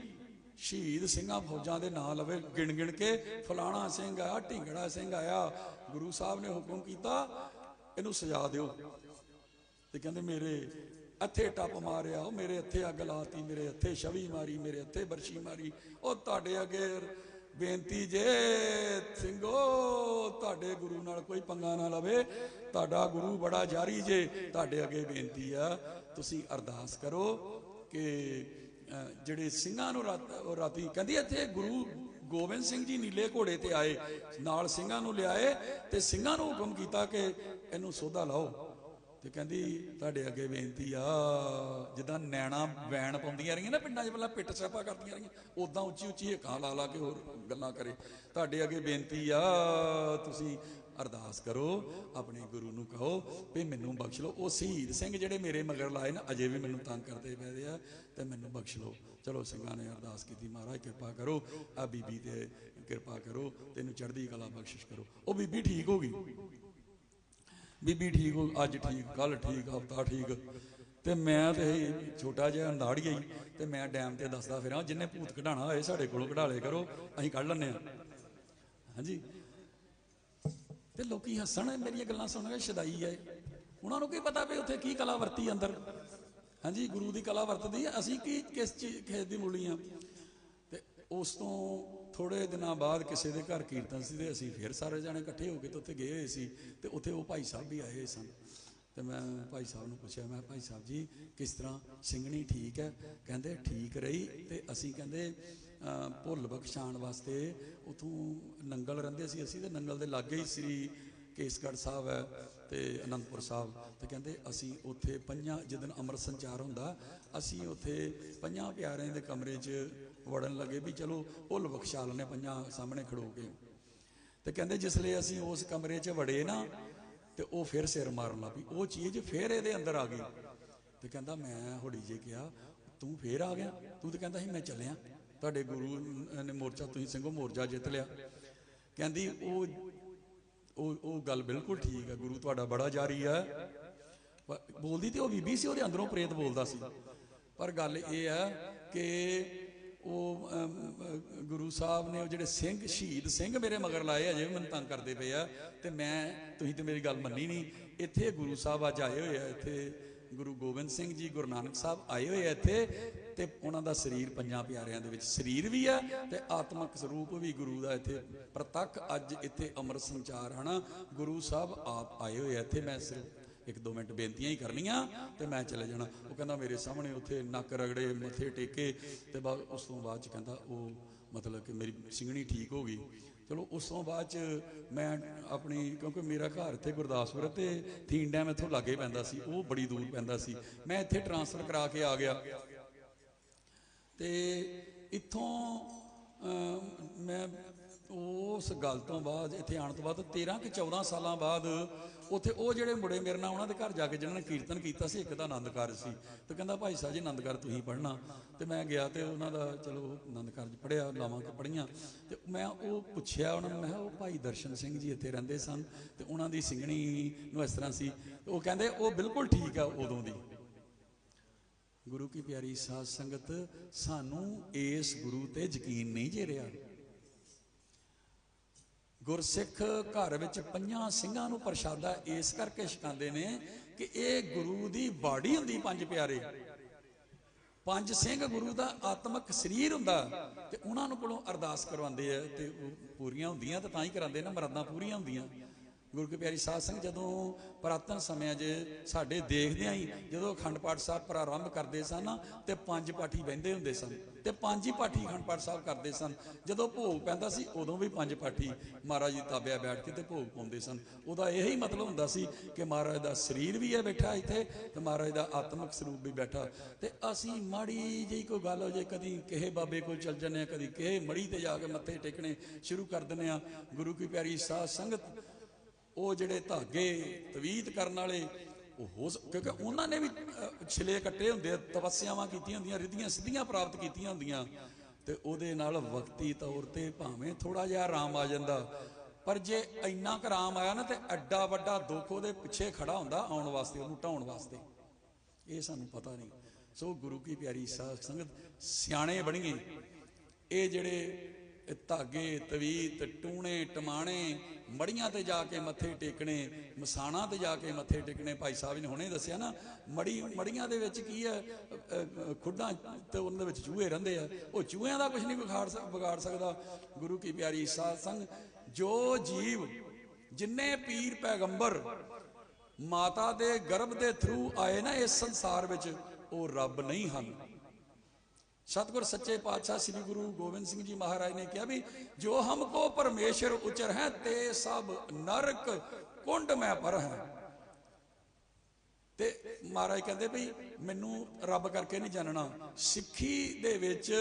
ਸ਼ਹੀਦ ਸਿੰਘਾਂ ਫੌਜਾਂ ਦੇ ਨਾਂ ਲਵੇ ਗਿਣ ਗਿਣ ਕੇ ਫਲਾਣਾ ਸਿੰਘ ਆਇਆ, ਢਿੰਗੜਾ ਸਿੰਘ ਆਇਆ, ਗੁਰੂ ਸਾਹਿਬ ਨੇ ਹੁਕਮ ਕੀਤਾ, ਇਹਨੂੰ ਸਜਾ ਦਿਓ। ਤੇ ਕਹਿੰਦੇ ਮੇਰੇ ਇੱਥੇ ਟੱਪ ਮਾਰਿਆ, ਉਹ ਮੇਰੇ ਇੱਥੇ ਅੱਗ ਲਾਤੀ, ਮੇਰੇ ਇੱਥੇ ਛਵੀ ਮਾਰੀ, ਮੇਰੇ ਇੱਥੇ ਬਰਸ਼ੀ ਮਾਰੀ, ਉਹ ਤੁਹਾਡੇ ਅੱਗੇ ਬੇਨਤੀ ਜੇ ਸਿੰਘੋ, ਤੁਹਾਡੇ ਗੁਰੂ ਨਾਲ ਕੋਈ ਪੰਗਾ ਨਾ ਲਵੇ, ਤੁਹਾਡਾ ਗੁਰੂ ਬੜਾ ਜਾਰੀ ਜੇ, ਤੁਹਾਡੇ ਅੱਗੇ ਬੇਨਤੀ ਆ, ਤੁਸੀਂ ਅਰਦਾਸ ਕਰੋ ਕਿ ਜਿਹੜੇ ਸਿੰਘਾਂ ਨੂੰ ਰਾਤੀ ਕਹਿੰਦੀ ਇੱਥੇ ਗੁਰੂ ਗੋਬਿੰਦ ਸਿੰਘ ਜੀ ਨੀਲੇ ਘੋੜੇ ਤੇ ਆਏ, ਨਾਲ ਸਿੰਘਾਂ ਨੂੰ ਲਿਆਏ ਤੇ ਸਿੰਘਾਂ ਨੂੰ ਹੁਕਮ ਕੀਤਾ ਕਿ ਇਹਨੂੰ ਸੋਧਾ ਲਾਓ। ਤੇ ਕਹਿੰਦੀ, ਤੁਹਾਡੇ ਅੱਗੇ ਬੇਨਤੀ ਆ, ਜਿੱਦਾਂ ਨੈਣਾ ਵੈਣ ਪਾਉਂਦੀਆਂ ਰਹੀਆਂ ਨਾ ਪਿੰਡਾਂ 'ਚ, ਪਹਿਲਾਂ ਪਿੱਟ ਸੈਪਾ ਕਰਦੀਆਂ ਰਹੀਆਂ ਉਦਾਂ ਉੱਚੀ ਉੱਚੀ ਹੇਕਾਂ ਲਾ ਲਾ ਕੇ ਹੋਰ ਗੱਲਾਂ ਕਰੇ। ਤੁਹਾਡੇ ਅੱਗੇ ਬੇਨਤੀ ਆ, ਤੁਸੀਂ ਅਰਦਾਸ ਕਰੋ, ਆਪਣੇ ਗੁਰੂ ਨੂੰ ਕਹੋ, ਵੀ ਮੈਨੂੰ ਬਖਸ਼ ਲਓ। ਉਹ ਸ਼ਹੀਦ ਸਿੰਘ ਜਿਹੜੇ ਮੇਰੇ ਮਗਰ ਲਾਏ ਨਾ, ਅਜੇ ਵੀ ਮੈਨੂੰ ਤੰਗ ਕਰਦੇ ਪਏ ਆ, ਤੇ ਮੈਨੂੰ ਬਖਸ਼ ਲਓ। ਚਲੋ ਸਿੰਘਾਂ ਨੇ ਅਰਦਾਸ ਕੀਤੀ, ਮਹਾਰਾਜ ਕਿਰਪਾ ਕਰੋ, ਆ ਬੀਬੀ ਤੇ ਕਿਰਪਾ ਕਰੋ, ਤੈਨੂੰ ਚੜ੍ਹਦੀ ਕਲਾ ਬਖਸ਼ਿਸ਼ ਕਰੋ। ਉਹ ਬੀਬੀ ਠੀਕ ਹੋ ਗਈ। ਬੀਬੀ ਠੀਕ ਹੋ, ਅੱਜ ਠੀਕ ਕੱਲ ਠੀਕ, ਹਫਤਾ ਠੀਕ। ਤੇ ਮੈਂ ਤੇ ਛੋਟਾ ਜਿਹਾ ਅੰਦਾੜੀਆ ਹੀ, ਤੇ ਮੈਂ ਡੈਮ ਤੇ ਦੱਸਦਾ ਫਿਰਾਂ, ਜਿੰਨੇ ਭੂਤ ਕਢਾਣਾ ਹੋਏ ਸਾਡੇ ਕੋਲੋਂ ਕਢਾ ਲਿਆ ਕਰੋ, ਅਸੀਂ ਕੱਢ ਲੈਂਦੇ ਆ ਹਾਂਜੀ। ਤੇ ਲੋਕੀ ਹੱਸਣ, ਮੇਰੀਆਂ ਗੱਲਾਂ ਸੁਣ ਕੇ ਸ਼ਦਾਈ ਆਏ ਉਹਨਾਂ ਨੂੰ ਕੀ ਪਤਾ ਵੀ ਉੱਥੇ ਕੀ ਕਲਾ ਵਰਤੀ ਅੰਦਰ? ਹਾਂਜੀ, ਗੁਰੂ ਦੀ ਕਲਾ ਵਰਤਦੀ ਹੈ ਅਸੀਂ ਕੀ, ਕਿਸ ਚੀਜ਼ ਖੇਤ ਦੀ ਮੂਲੀ ਆ ਤੇ ਉਸ ਤੋਂ ਥੋੜੇ ਦਿਨਾਂ ਬਾਅਦ ਕਿਸੇ ਦੇ ਘਰ ਕੀਰਤਨ ਸੀ ਤੇ ਅਸੀਂ ਫਿਰ ਸਾਰੇ ਜਾਣੇ ਇਕੱਠੇ ਹੋ ਕੇ ਤੇ ਉੱਥੇ ਗਏ ਹੋਏ ਸੀ ਤੇ ਉੱਥੇ ਉਹ ਭਾਈ ਸਾਹਿਬ ਵੀ ਆਏ ਹੋਏ ਸਨ। ਤੇ ਮੈਂ ਭਾਈ ਸਾਹਿਬ ਨੂੰ ਪੁੱਛਿਆ, ਮੈਂ ਭਾਈ ਸਾਹਿਬ ਜੀ, ਕਿਸ ਤਰ੍ਹਾਂ ਸਿੰਘਣੀ ਠੀਕ ਹੈ? ਕਹਿੰਦੇ, ਠੀਕ ਰਹੀ। ਤੇ ਅਸੀਂ ਕਹਿੰਦੇ ਭੁੱਲ ਬਖਸ਼ਾਣ ਵਾਸਤੇ ਉਥੋਂ ਨੰਗਲ ਰਹਿੰਦੇ ਸੀ ਅਸੀਂ ਤੇ ਨੰਗਲ ਦੇ ਲਾਗੇ ਹੀ ਸ੍ਰੀ ਕੇਸਗੜ੍ਹ ਸਾਹਿਬ ਹੈ ਤੇ ਅਨੰਦਪੁਰ ਸਾਹਿਬ। ਤੇ ਕਹਿੰਦੇ, ਅਸੀਂ ਉੱਥੇ ਪੰਜਾਂ ਜਦੋਂ ਅੰਮ੍ਰਿਤ ਸੰਚਾਰ ਹੁੰਦਾ, ਅਸੀਂ ਉੱਥੇ ਪੰਜਾਂ ਪਿਆਰਿਆਂ ਦੇ ਕਮਰੇ 'ਚ ਵੜਨ ਲੱਗੇ ਵੀ ਚਲੋ ਭੁੱਲ ਬਖਸ਼ਾ ਲੈਣੇ ਪੰਜਾਂ ਸਾਹਮਣੇ ਖੜੋ ਕੇ। ਤੇ ਕਹਿੰਦੇ ਜਿਸ ਲਈ ਅਸੀਂ ਉਸ ਕਮਰੇ 'ਚ ਵੜੇ ਨਾ, ਤੇ ਉਹ ਫਿਰ ਸਿਰ ਮਾਰਨ ਲੱਗ ਪਈ। ਉਹ ਚੀਜ਼ ਫਿਰ ਇਹਦੇ ਅੰਦਰ ਆ ਗਈ। ਤੇ ਕਹਿੰਦਾ ਮੈਂ ਹੋੜੀ ਜੇ ਕਿਹਾ, ਤੂੰ ਫੇਰ ਆ ਗਿਆ? ਤੂੰ ਤੇ ਕਹਿੰਦਾ ਸੀ ਮੈਂ ਚੱਲਿਆ। ਤੁਹਾਡੇ ਗੁਰੂ ਨੇ ਮੋਰਚਾ, ਤੁਸੀਂ ਸਿੰਘੋ ਮੋਰਚਾ ਜਿੱਤ ਲਿਆ। ਕਹਿੰਦੀ, ਉਹ ਉਹ ਉਹ ਗੱਲ ਬਿਲਕੁਲ ਠੀਕ ਹੈ, ਗੁਰੂ ਤੁਹਾਡਾ ਬੜਾ ਜਾਰੀ ਹੈ। ਬੋਲਦੀ ਤੇ ਉਹ ਬੀਬੀ ਸੀ, ਉਹਦੇ ਅੰਦਰੋਂ ਪ੍ਰੇਤ ਬੋਲਦਾ ਸੀ। ਪਰ ਗੱਲ ਇਹ ਹੈ ਕਿ ਉਹ ਗੁਰੂ ਸਾਹਿਬ ਨੇ ਉਹ ਜਿਹੜੇ ਸਿੰਘ, ਸ਼ਹੀਦ ਸਿੰਘ ਮੇਰੇ ਮਗਰ ਲਾਏ, ਅਜੇ ਵੀ ਮੈਨੂੰ ਤੰਗ ਕਰਦੇ ਪਏ ਆ। ਤੇ ਮੈਂ, ਤੁਸੀਂ ਤੇ ਮੇਰੀ ਗੱਲ ਮੰਨੀ ਨਹੀਂ। ਇੱਥੇ ਗੁਰੂ ਸਾਹਿਬ ਅੱਜ ਆਏ ਹੋਏ ਆ, ਇੱਥੇ ਗੁਰੂ ਗੋਬਿੰਦ ਸਿੰਘ ਜੀ, ਗੁਰੂ ਨਾਨਕ ਸਾਹਿਬ ਆਏ ਹੋਏ ਆ ਇੱਥੇ। ਤੇ ਉਹਨਾਂ ਦਾ ਸਰੀਰ ਪੰਜਾਂ ਪਿਆਰਿਆਂ ਦੇ ਵਿੱਚ ਸਰੀਰ ਵੀ ਆ, ਤੇ ਆਤਮਿਕ ਸਰੂਪ ਵੀ ਗੁਰੂ ਦਾ ਇੱਥੇ ਪ੍ਰਤੱਖ। ਅੱਜ ਇੱਥੇ ਅੰਮ੍ਰਿਤ ਸੰਚਾਰ, ਹਨਾ? ਗੁਰੂ ਸਾਹਿਬ ਆਪ ਆਏ ਹੋਏ ਆ ਇੱਥੇ, ਮੈਂ ਸਿਰਫ ਇੱਕ ਦੋ ਮਿੰਟ ਬੇਨਤੀਆਂ ਹੀ ਕਰਨੀਆਂ ਤੇ ਮੈਂ ਚਲੇ ਜਾਣਾ। ਉਹ ਕਹਿੰਦਾ ਮੇਰੇ ਸਾਹਮਣੇ ਉੱਥੇ ਨੱਕ ਰਗੜੇ, ਮੱਥੇ ਟੇਕੇ ਤੇ ਬਾਅਦ ਉਸ ਤੋਂ ਬਾਅਦ ਚ ਕਹਿੰਦਾ ਉਹ ਮਤਲਬ ਕਿ ਮੇਰੀ ਸਿੰਘਣੀ ਠੀਕ ਹੋ ਗਈ। ਚਲੋ ਉਸ ਤੋਂ ਬਾਅਦ ਚ ਮੈਂ ਆਪਣੀ, ਕਿਉਂਕਿ ਮੇਰਾ ਘਰ ਇੱਥੇ ਗੁਰਦਾਸਪੁਰ ਤੇ ਥੀਨ ਡੈਮ ਇੱਥੋਂ ਲਾਗੇ ਪੈਂਦਾ ਸੀ, ਉਹ ਬੜੀ ਦੂਰ ਪੈਂਦਾ ਸੀ। ਮੈਂ ਇੱਥੇ ਟ੍ਰਾਂਸਫਰ ਕਰਾ ਕੇ ਆ ਗਿਆ। ਤੇ ਇੱਥੋਂ ਮੈਂ ਉਸ ਗੱਲ ਤੋਂ ਬਾਅਦ ਇੱਥੇ ਆਉਣ ਤੋਂ ਬਾਅਦ 13 ਕਿ 14 ਸਾਲਾਂ ਬਾਅਦ ਉੱਥੇ ਉਹ ਜਿਹੜੇ ਮੁੰਡੇ ਮੇਰੇ ਨਾਲ ਉਹਨਾਂ ਦੇ ਘਰ ਜਾ ਕੇ ਜਿਹਨਾਂ ਨੇ ਕੀਰਤਨ ਕੀਤਾ ਸੀ, ਇੱਕ ਦਾ ਆਨੰਦ ਕਾਰਜ ਸੀ। ਤੇ ਕਹਿੰਦਾ, ਭਾਈ ਸਾਹਿਬ ਜੀ ਆਨੰਦ ਕਾਰਜ ਤੁਸੀਂ ਪੜ੍ਹਨਾ। ਤੇ ਮੈਂ ਗਿਆ ਤੇ ਉਹਨਾਂ ਦਾ, ਚਲੋ ਆਨੰਦ ਕਾਰਜ ਪੜ੍ਹਿਆ, ਲਾਵਾਂ ਕੇ ਪੜ੍ਹੀਆਂ। ਤੇ ਮੈਂ ਉਹ ਪੁੱਛਿਆ ਉਹਨਾਂ ਨੂੰ, ਮੈਂ ਕਿਹਾ, ਉਹ ਭਾਈ ਦਰਸ਼ਨ ਸਿੰਘ ਜੀ ਇੱਥੇ ਰਹਿੰਦੇ ਸਨ ਤੇ ਉਹਨਾਂ ਦੀ ਸਿੰਘਣੀ ਨੂੰ ਇਸ ਤਰ੍ਹਾਂ ਸੀ। ਉਹ ਕਹਿੰਦੇ, ਉਹ ਬਿਲਕੁਲ ਠੀਕ ਆ ਉਦੋਂ ਦੀ। ਗੁਰੂ ਕੀ ਪਿਆਰੀ ਸਾਧ ਸੰਗਤ, ਸਾਨੂੰ ਇਸ ਗੁਰੂ ਤੇ ਯਕੀਨ ਨਹੀਂ ਜੇ ਰਿਹਾ ਗੁਰਸਿੱਖ ਘਰ ਵਿੱਚ ਪੰਜਾਂ ਸਿੰਘਾਂ ਨੂੰ ਪ੍ਰਸ਼ਾਦਾ ਇਸ ਕਰਕੇ ਛਕਾਉਂਦੇ ਨੇ ਕਿ ਇਹ ਗੁਰੂ ਦੀ ਬਾੜੀ ਹੁੰਦੀ ਪੰਜ ਪਿਆਰੇ। ਪੰਜ ਸਿੰਘ ਗੁਰੂ ਦਾ ਆਤਮਿਕ ਸਰੀਰ ਹੁੰਦਾ ਤੇ ਉਹਨਾਂ ਨੂੰ ਕੋਲੋਂ ਅਰਦਾਸ ਕਰਵਾਉਂਦੇ ਆ ਤੇ ਉਹ ਪੂਰੀਆਂ ਹੁੰਦੀਆਂ ਤਾਂ ਤਾਂ ਹੀ ਕਰਾਉਂਦੇ ਨਾ, ਮਰਾਦਾਂ ਪੂਰੀਆਂ ਹੁੰਦੀਆਂ। ਗੁਰੂ ਕੀ ਪਿਆਰੀ ਸਾਧ ਸੰਗਤ, ਜਦੋਂ ਪ੍ਰਾਤਨ ਸਮਿਆਂ 'ਚ ਸਾਡੇ ਦੇਖਦਿਆਂ ਹੀ ਜਦੋਂ ਅਖੰਡ ਪਾਠ ਸਾਹਿਬ ਪ੍ਰਾਰੰਭ ਕਰਦੇ ਸਨ ਤੇ ਪੰਜ ਪਾਠੀ ਬਹਿੰਦੇ ਹੁੰਦੇ ਸਨ, ਤੇ ਪੰਜ ਹੀ ਪਾਠੀ ਅਖੰਡ ਪਾਠ ਸਾਹਿਬ ਕਰਦੇ ਸਨ। ਜਦੋਂ ਭੋਗ ਪੈਂਦਾ ਸੀ, ਉਦੋਂ ਵੀ ਪੰਜ ਪਾਠੀ ਮਹਾਰਾਜ ਜੀ ਤਾਬਿਆ ਬੈਠ ਕੇ ਤੇ ਭੋਗ ਪਾਉਂਦੇ ਸਨ। ਉਹਦਾ ਇਹੀ ਮਤਲਬ ਹੁੰਦਾ ਸੀ ਕਿ ਮਹਾਰਾਜ ਦਾ ਸਰੀਰ ਵੀ ਹੈ ਬੈਠਾ ਇੱਥੇ, ਤੇ ਮਹਾਰਾਜ ਦਾ ਆਤਮਿਕ ਸਰੂਪ ਵੀ ਬੈਠਾ। ਤੇ ਅਸੀਂ ਮਾੜੀ ਜਿਹੀ ਕੋਈ ਗੱਲ ਹੋ ਜੇ, ਕਦੀ ਕਿਸੇ ਬਾਬੇ ਕੋਲ ਚੱਲ ਜੰਨੇ ਆ ਕਦੀ ਕਿਸੇ ਮੜੀ ਤੇ ਜਾ ਕੇ ਮੱਥੇ ਟੇਕਣੇ ਸ਼ੁਰੂ ਕਰ ਦਿੰਦੇ ਆ ਗੁਰੂ ਕੀ ਪਿਆਰੀ ਸਾਧ ਸੰਗਤ ਉਹ ਜਿਹੜੇ ਧਾਗੇ ਤਵੀਤ ਕਰਨ ਵਾਲੇ, ਉਹ ਹੋ ਕਿਉਂਕਿ ਉਹਨਾਂ ਨੇ ਵੀ ਛਿਲੇ ਕੱਟੇ ਹੁੰਦੇ ਆ, ਤਪੱਸਿਆਵਾਂ ਕੀਤੀਆਂ ਹੁੰਦੀਆਂ, ਰਿੱਧੀਆਂ ਸਿੱਧੀਆਂ ਪ੍ਰਾਪਤ ਕੀਤੀਆਂ ਹੁੰਦੀਆਂ। ਤੇ ਉਹਦੇ ਨਾਲ ਵਕਤੀ ਤੌਰ ਤੇ ਭਾਵੇਂ ਥੋੜਾ ਜਿਹਾ ਆਰਾਮ ਆ ਜਾਂਦਾ, ਪਰ ਜੇ ਇੰਨਾ ਕੁ ਆਰਾਮ ਆਇਆ ਨਾ ਤੇ ਐਡਾ ਵੱਡਾ ਦੁੱਖ ਉਹਦੇ ਪਿੱਛੇ ਖੜਾ ਹੁੰਦਾ ਆਉਣ ਵਾਸਤੇ, ਉਹਨੂੰ ਢਾਉਣ ਵਾਸਤੇ। ਇਹ ਸਾਨੂੰ ਪਤਾ ਨਹੀਂ। ਸੋ ਗੁਰੂ ਕੀ ਪਿਆਰੀ ਸਾਧ ਸੰਗਤ, ਸਿਆਣੇ ਬਣੀਏ। ਇਹ ਜਿਹੜੇ ਧਾਗੇ, ਤਵੀਤ, ਟੂਣੇ, ਟਮਾਣੇ ਮੜੀਆਂ ਤੇ ਜਾ ਕੇ ਮੱਥੇ ਟੇਕਣੇ, ਮਸਾਣਾ ਤੇ ਜਾ ਕੇ ਮੱਥੇ ਟੇਕਣੇ, ਭਾਈ ਸਾਹਿਬ ਨੇ ਹੁਣੇ ਦੱਸਿਆ ਨਾ, ਮੜੀ, ਮੜੀਆਂ ਦੇ ਵਿੱਚ ਕੀ ਹੈ ਖੁੱਡਾਂ ਤੇ ਉਹਨਾਂ ਦੇ ਵਿੱਚ ਚੂਹੇ ਰਹਿੰਦੇ ਆ, ਉਹ ਚੂਹਿਆਂ ਦਾ ਕੁਝ ਨਹੀਂ ਵਿਗਾੜ ਸਕ- ਵਿਗਾੜ ਸਕਦਾ। ਗੁਰੂ ਕੀ ਪਿਆਰੀ ਸਾਧ ਸੰਗ, ਜੋ ਜੀਵ ਜਿੰਨੇ ਪੀਰ ਪੈਗੰਬਰ ਮਾਤਾ ਦੇ ਗਰਭ ਦੇ ਥਰੂ ਆਏ ਨਾ ਇਸ ਸੰਸਾਰ ਵਿੱਚ, ਉਹ ਰੱਬ ਨਹੀਂ ਹਨ। सतगुर सच्चे पातशाह श्री गुरु गोविंद सिंह जी महाराज ने किया भी जो हमको परमेश्वर उचर है ते सब नरक कुंड में पर है ਤੇ ਮਹਾਰਾਜ ਕਹਿੰਦੇ ਭਈ ਮੈਨੂੰ ਰੱਬ ਕਰਕੇ ਨਹੀਂ ਜਾਣਨਾ ਸਿੱਖੀ ਦੇ ਵਿੱਚ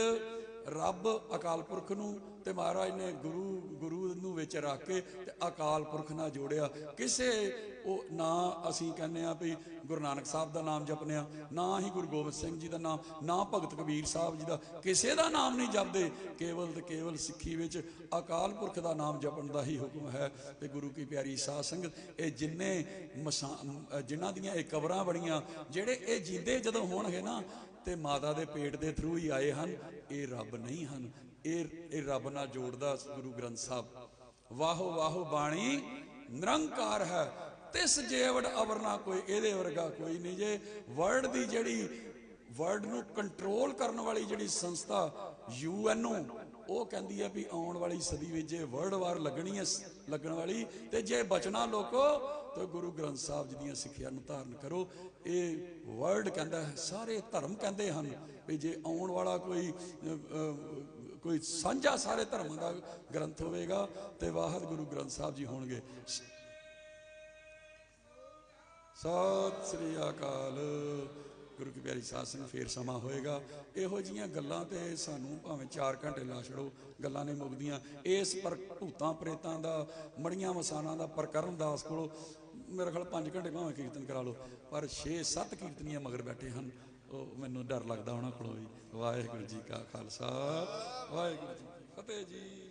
ਰੱਬ ਅਕਾਲ ਪੁਰਖ ਨੂੰ ਤੇ ਮਹਾਰਾਜ ਨੇ ਗੁਰੂ ਗੁਰੂ ਨੂੰ ਵਿੱਚ ਰੱਖ ਕੇ ਤੇ ਅਕਾਲ ਪੁਰਖ ਨਾਲ ਜੋੜਿਆ। ਕਿਸੇ ਉਹ ਨਾ ਅਸੀਂ ਕਹਿੰਦੇ ਆ ਵੀ ਗੁਰੂ ਨਾਨਕ ਸਾਹਿਬ ਦਾ ਨਾਮ ਜਪਨੇ ਆ, ਨਾ ਹੀ ਗੁਰੂ ਗੋਬਿੰਦ ਸਿੰਘ ਜੀ ਦਾ ਨਾਮ, ਨਾ ਭਗਤ ਕਬੀਰ ਸਾਹਿਬ ਜੀ ਦਾ, ਕਿਸੇ ਦਾ ਨਾਮ ਨਹੀਂ ਜਪਦੇ। ਕੇਵਲ ਤੇ ਕੇਵਲ ਸਿੱਖੀ ਵਿੱਚ ਅਕਾਲ ਪੁਰਖ ਦਾ ਨਾਮ ਜਪਣ ਦਾ ਹੀ ਹੁਕਮ ਹੈ ਤੇ ਗੁਰੂ ਕੀ ਪਿਆਰੀ ਸਾਧ ਸੰਗਤ, ਇਹ ਜਿੰਨੇ ਮਸਾ- ਅਹ ਜਿਨ੍ਹਾਂ ਦੀਆਂ ਇਹ ਕਬਰਾਂ ਬਣੀਆਂ, ਜਿਹੜੇ ਇਹ ਜਿੰਦੇ ਜਦੋਂ ਹੋਣਗੇ ਨਾ ਤੇ ਮਾਤਾ ਦੇ ਪੇਟ ਦੇ ਥਰੂ ਹੀ ਆਏ ਹਨ। ਇਹ ਰੱਬ ਨਹੀਂ ਹਨ। ਇਹ ਇਹ ਰੱਬ ਨਾਲ ਜੋੜਦਾ ਗੁਰੂ ਗ੍ਰੰਥ ਸਾਹਿਬ। ਵਾਹੋ ਵਾਹੋ ਬਾਣੀ ਨਿਰੰਕਾਰ ਹੈ। ਤਿਸ ਜੇਵੜ ਅਵਰ ਨਾ ਕੋਈ, ਇਹਦੇ ਵਰਗਾ ਕੋਈ ਨਹੀਂ ਜੇ। ਵਰਲਡ ਦੀ ਜਿਹੜੀ, ਵਰਲਡ ਨੂੰ ਕੰਟਰੋਲ ਕਰਨ ਵਾਲੀ ਜਿਹੜੀ ਸੰਸਥਾ ਯੂਐਨਓ, ਉਹ ਕਹਿੰਦੀ ਹੈ ਵੀ ਆਉਣ ਵਾਲੀ ਸਦੀ ਵਿੱਚ ਜੇ ਵਰਲਡ ਵਾਰ ਲੱਗਣੀ ਹੈ, ਲੱਗਣ ਵਾਲੀ, ਤੇ ਜੇ ਬਚਣਾ ਲੋਕੋ ਤੇ ਗੁਰੂ ਗ੍ਰੰਥ ਸਾਹਿਬ ਜੀ ਦੀਆਂ ਸਿੱਖਿਆ ਨੂੰ ਧਾਰਨ ਕਰੋ। ਇਹ ਵਰਲਡ ਕਹਿੰਦਾ ਹੈ, ਸਾਰੇ ਧਰਮ ਕਹਿੰਦੇ ਹਨ ਵੀ ਜੇ ਆਉਣ ਵਾਲਾ ਕੋਈ ਕੋਈ ਸਾਂਝਾ ਸਾਰੇ ਧਰਮਾਂ ਦਾ ਗ੍ਰੰਥ ਹੋਵੇਗਾ ਤੇ ਵਾਹਿਦ ਗੁਰੂ ਗ੍ਰੰਥ ਸਾਹਿਬ ਜੀ ਹੋਣਗੇ। ਸਤਿ ਸ੍ਰੀ ਅਕਾਲ। ਗੁਰੂ ਕੀ ਪਿਆਰੀ ਸਾਧ ਸੰਗਤ, ਫੇਰ ਸਮਾਂ ਹੋਏਗਾ। ਇਹੋ ਜੀਆਂ ਗੱਲਾਂ ਤੇ ਸਾਨੂੰ ਭਾਵੇਂ 4 ਘੰਟੇ ਲਾ ਛੜੋ ਗੱਲਾਂ ਨੇ ਮੁੱਕਦੀਆਂ। ਇਸ ਪਰ ਭੂਤਾਂ ਪ੍ਰੇਤਾਂ ਦਾ, ਮੜੀਆਂ ਮਸਾਨਾਂ ਦਾ ਪ੍ਰਕਰਨ ਦਾਸ ਕੋਲੋਂ ਮੇਰੇ ਖਿਆਲ 5 ਘੰਟੇ ਭਾਵੇਂ ਕੀਰਤਨ ਕਰਾ ਲਓ, ਪਰ 6-7 ਕੀਰਤਨੀਆਂ ਮਗਰ ਬੈਠੇ ਹਨ, ਉਹ ਮੈਨੂੰ ਡਰ ਲੱਗਦਾ ਉਹਨਾਂ ਕੋਲੋਂ ਵੀ ਵਾਹਿਗੁਰੂ ਜੀ ਕਾ ਖਾਲਸਾ, ਵਾਹਿਗੁਰੂ ਜੀ ਫਤਿਹ ਜੀ।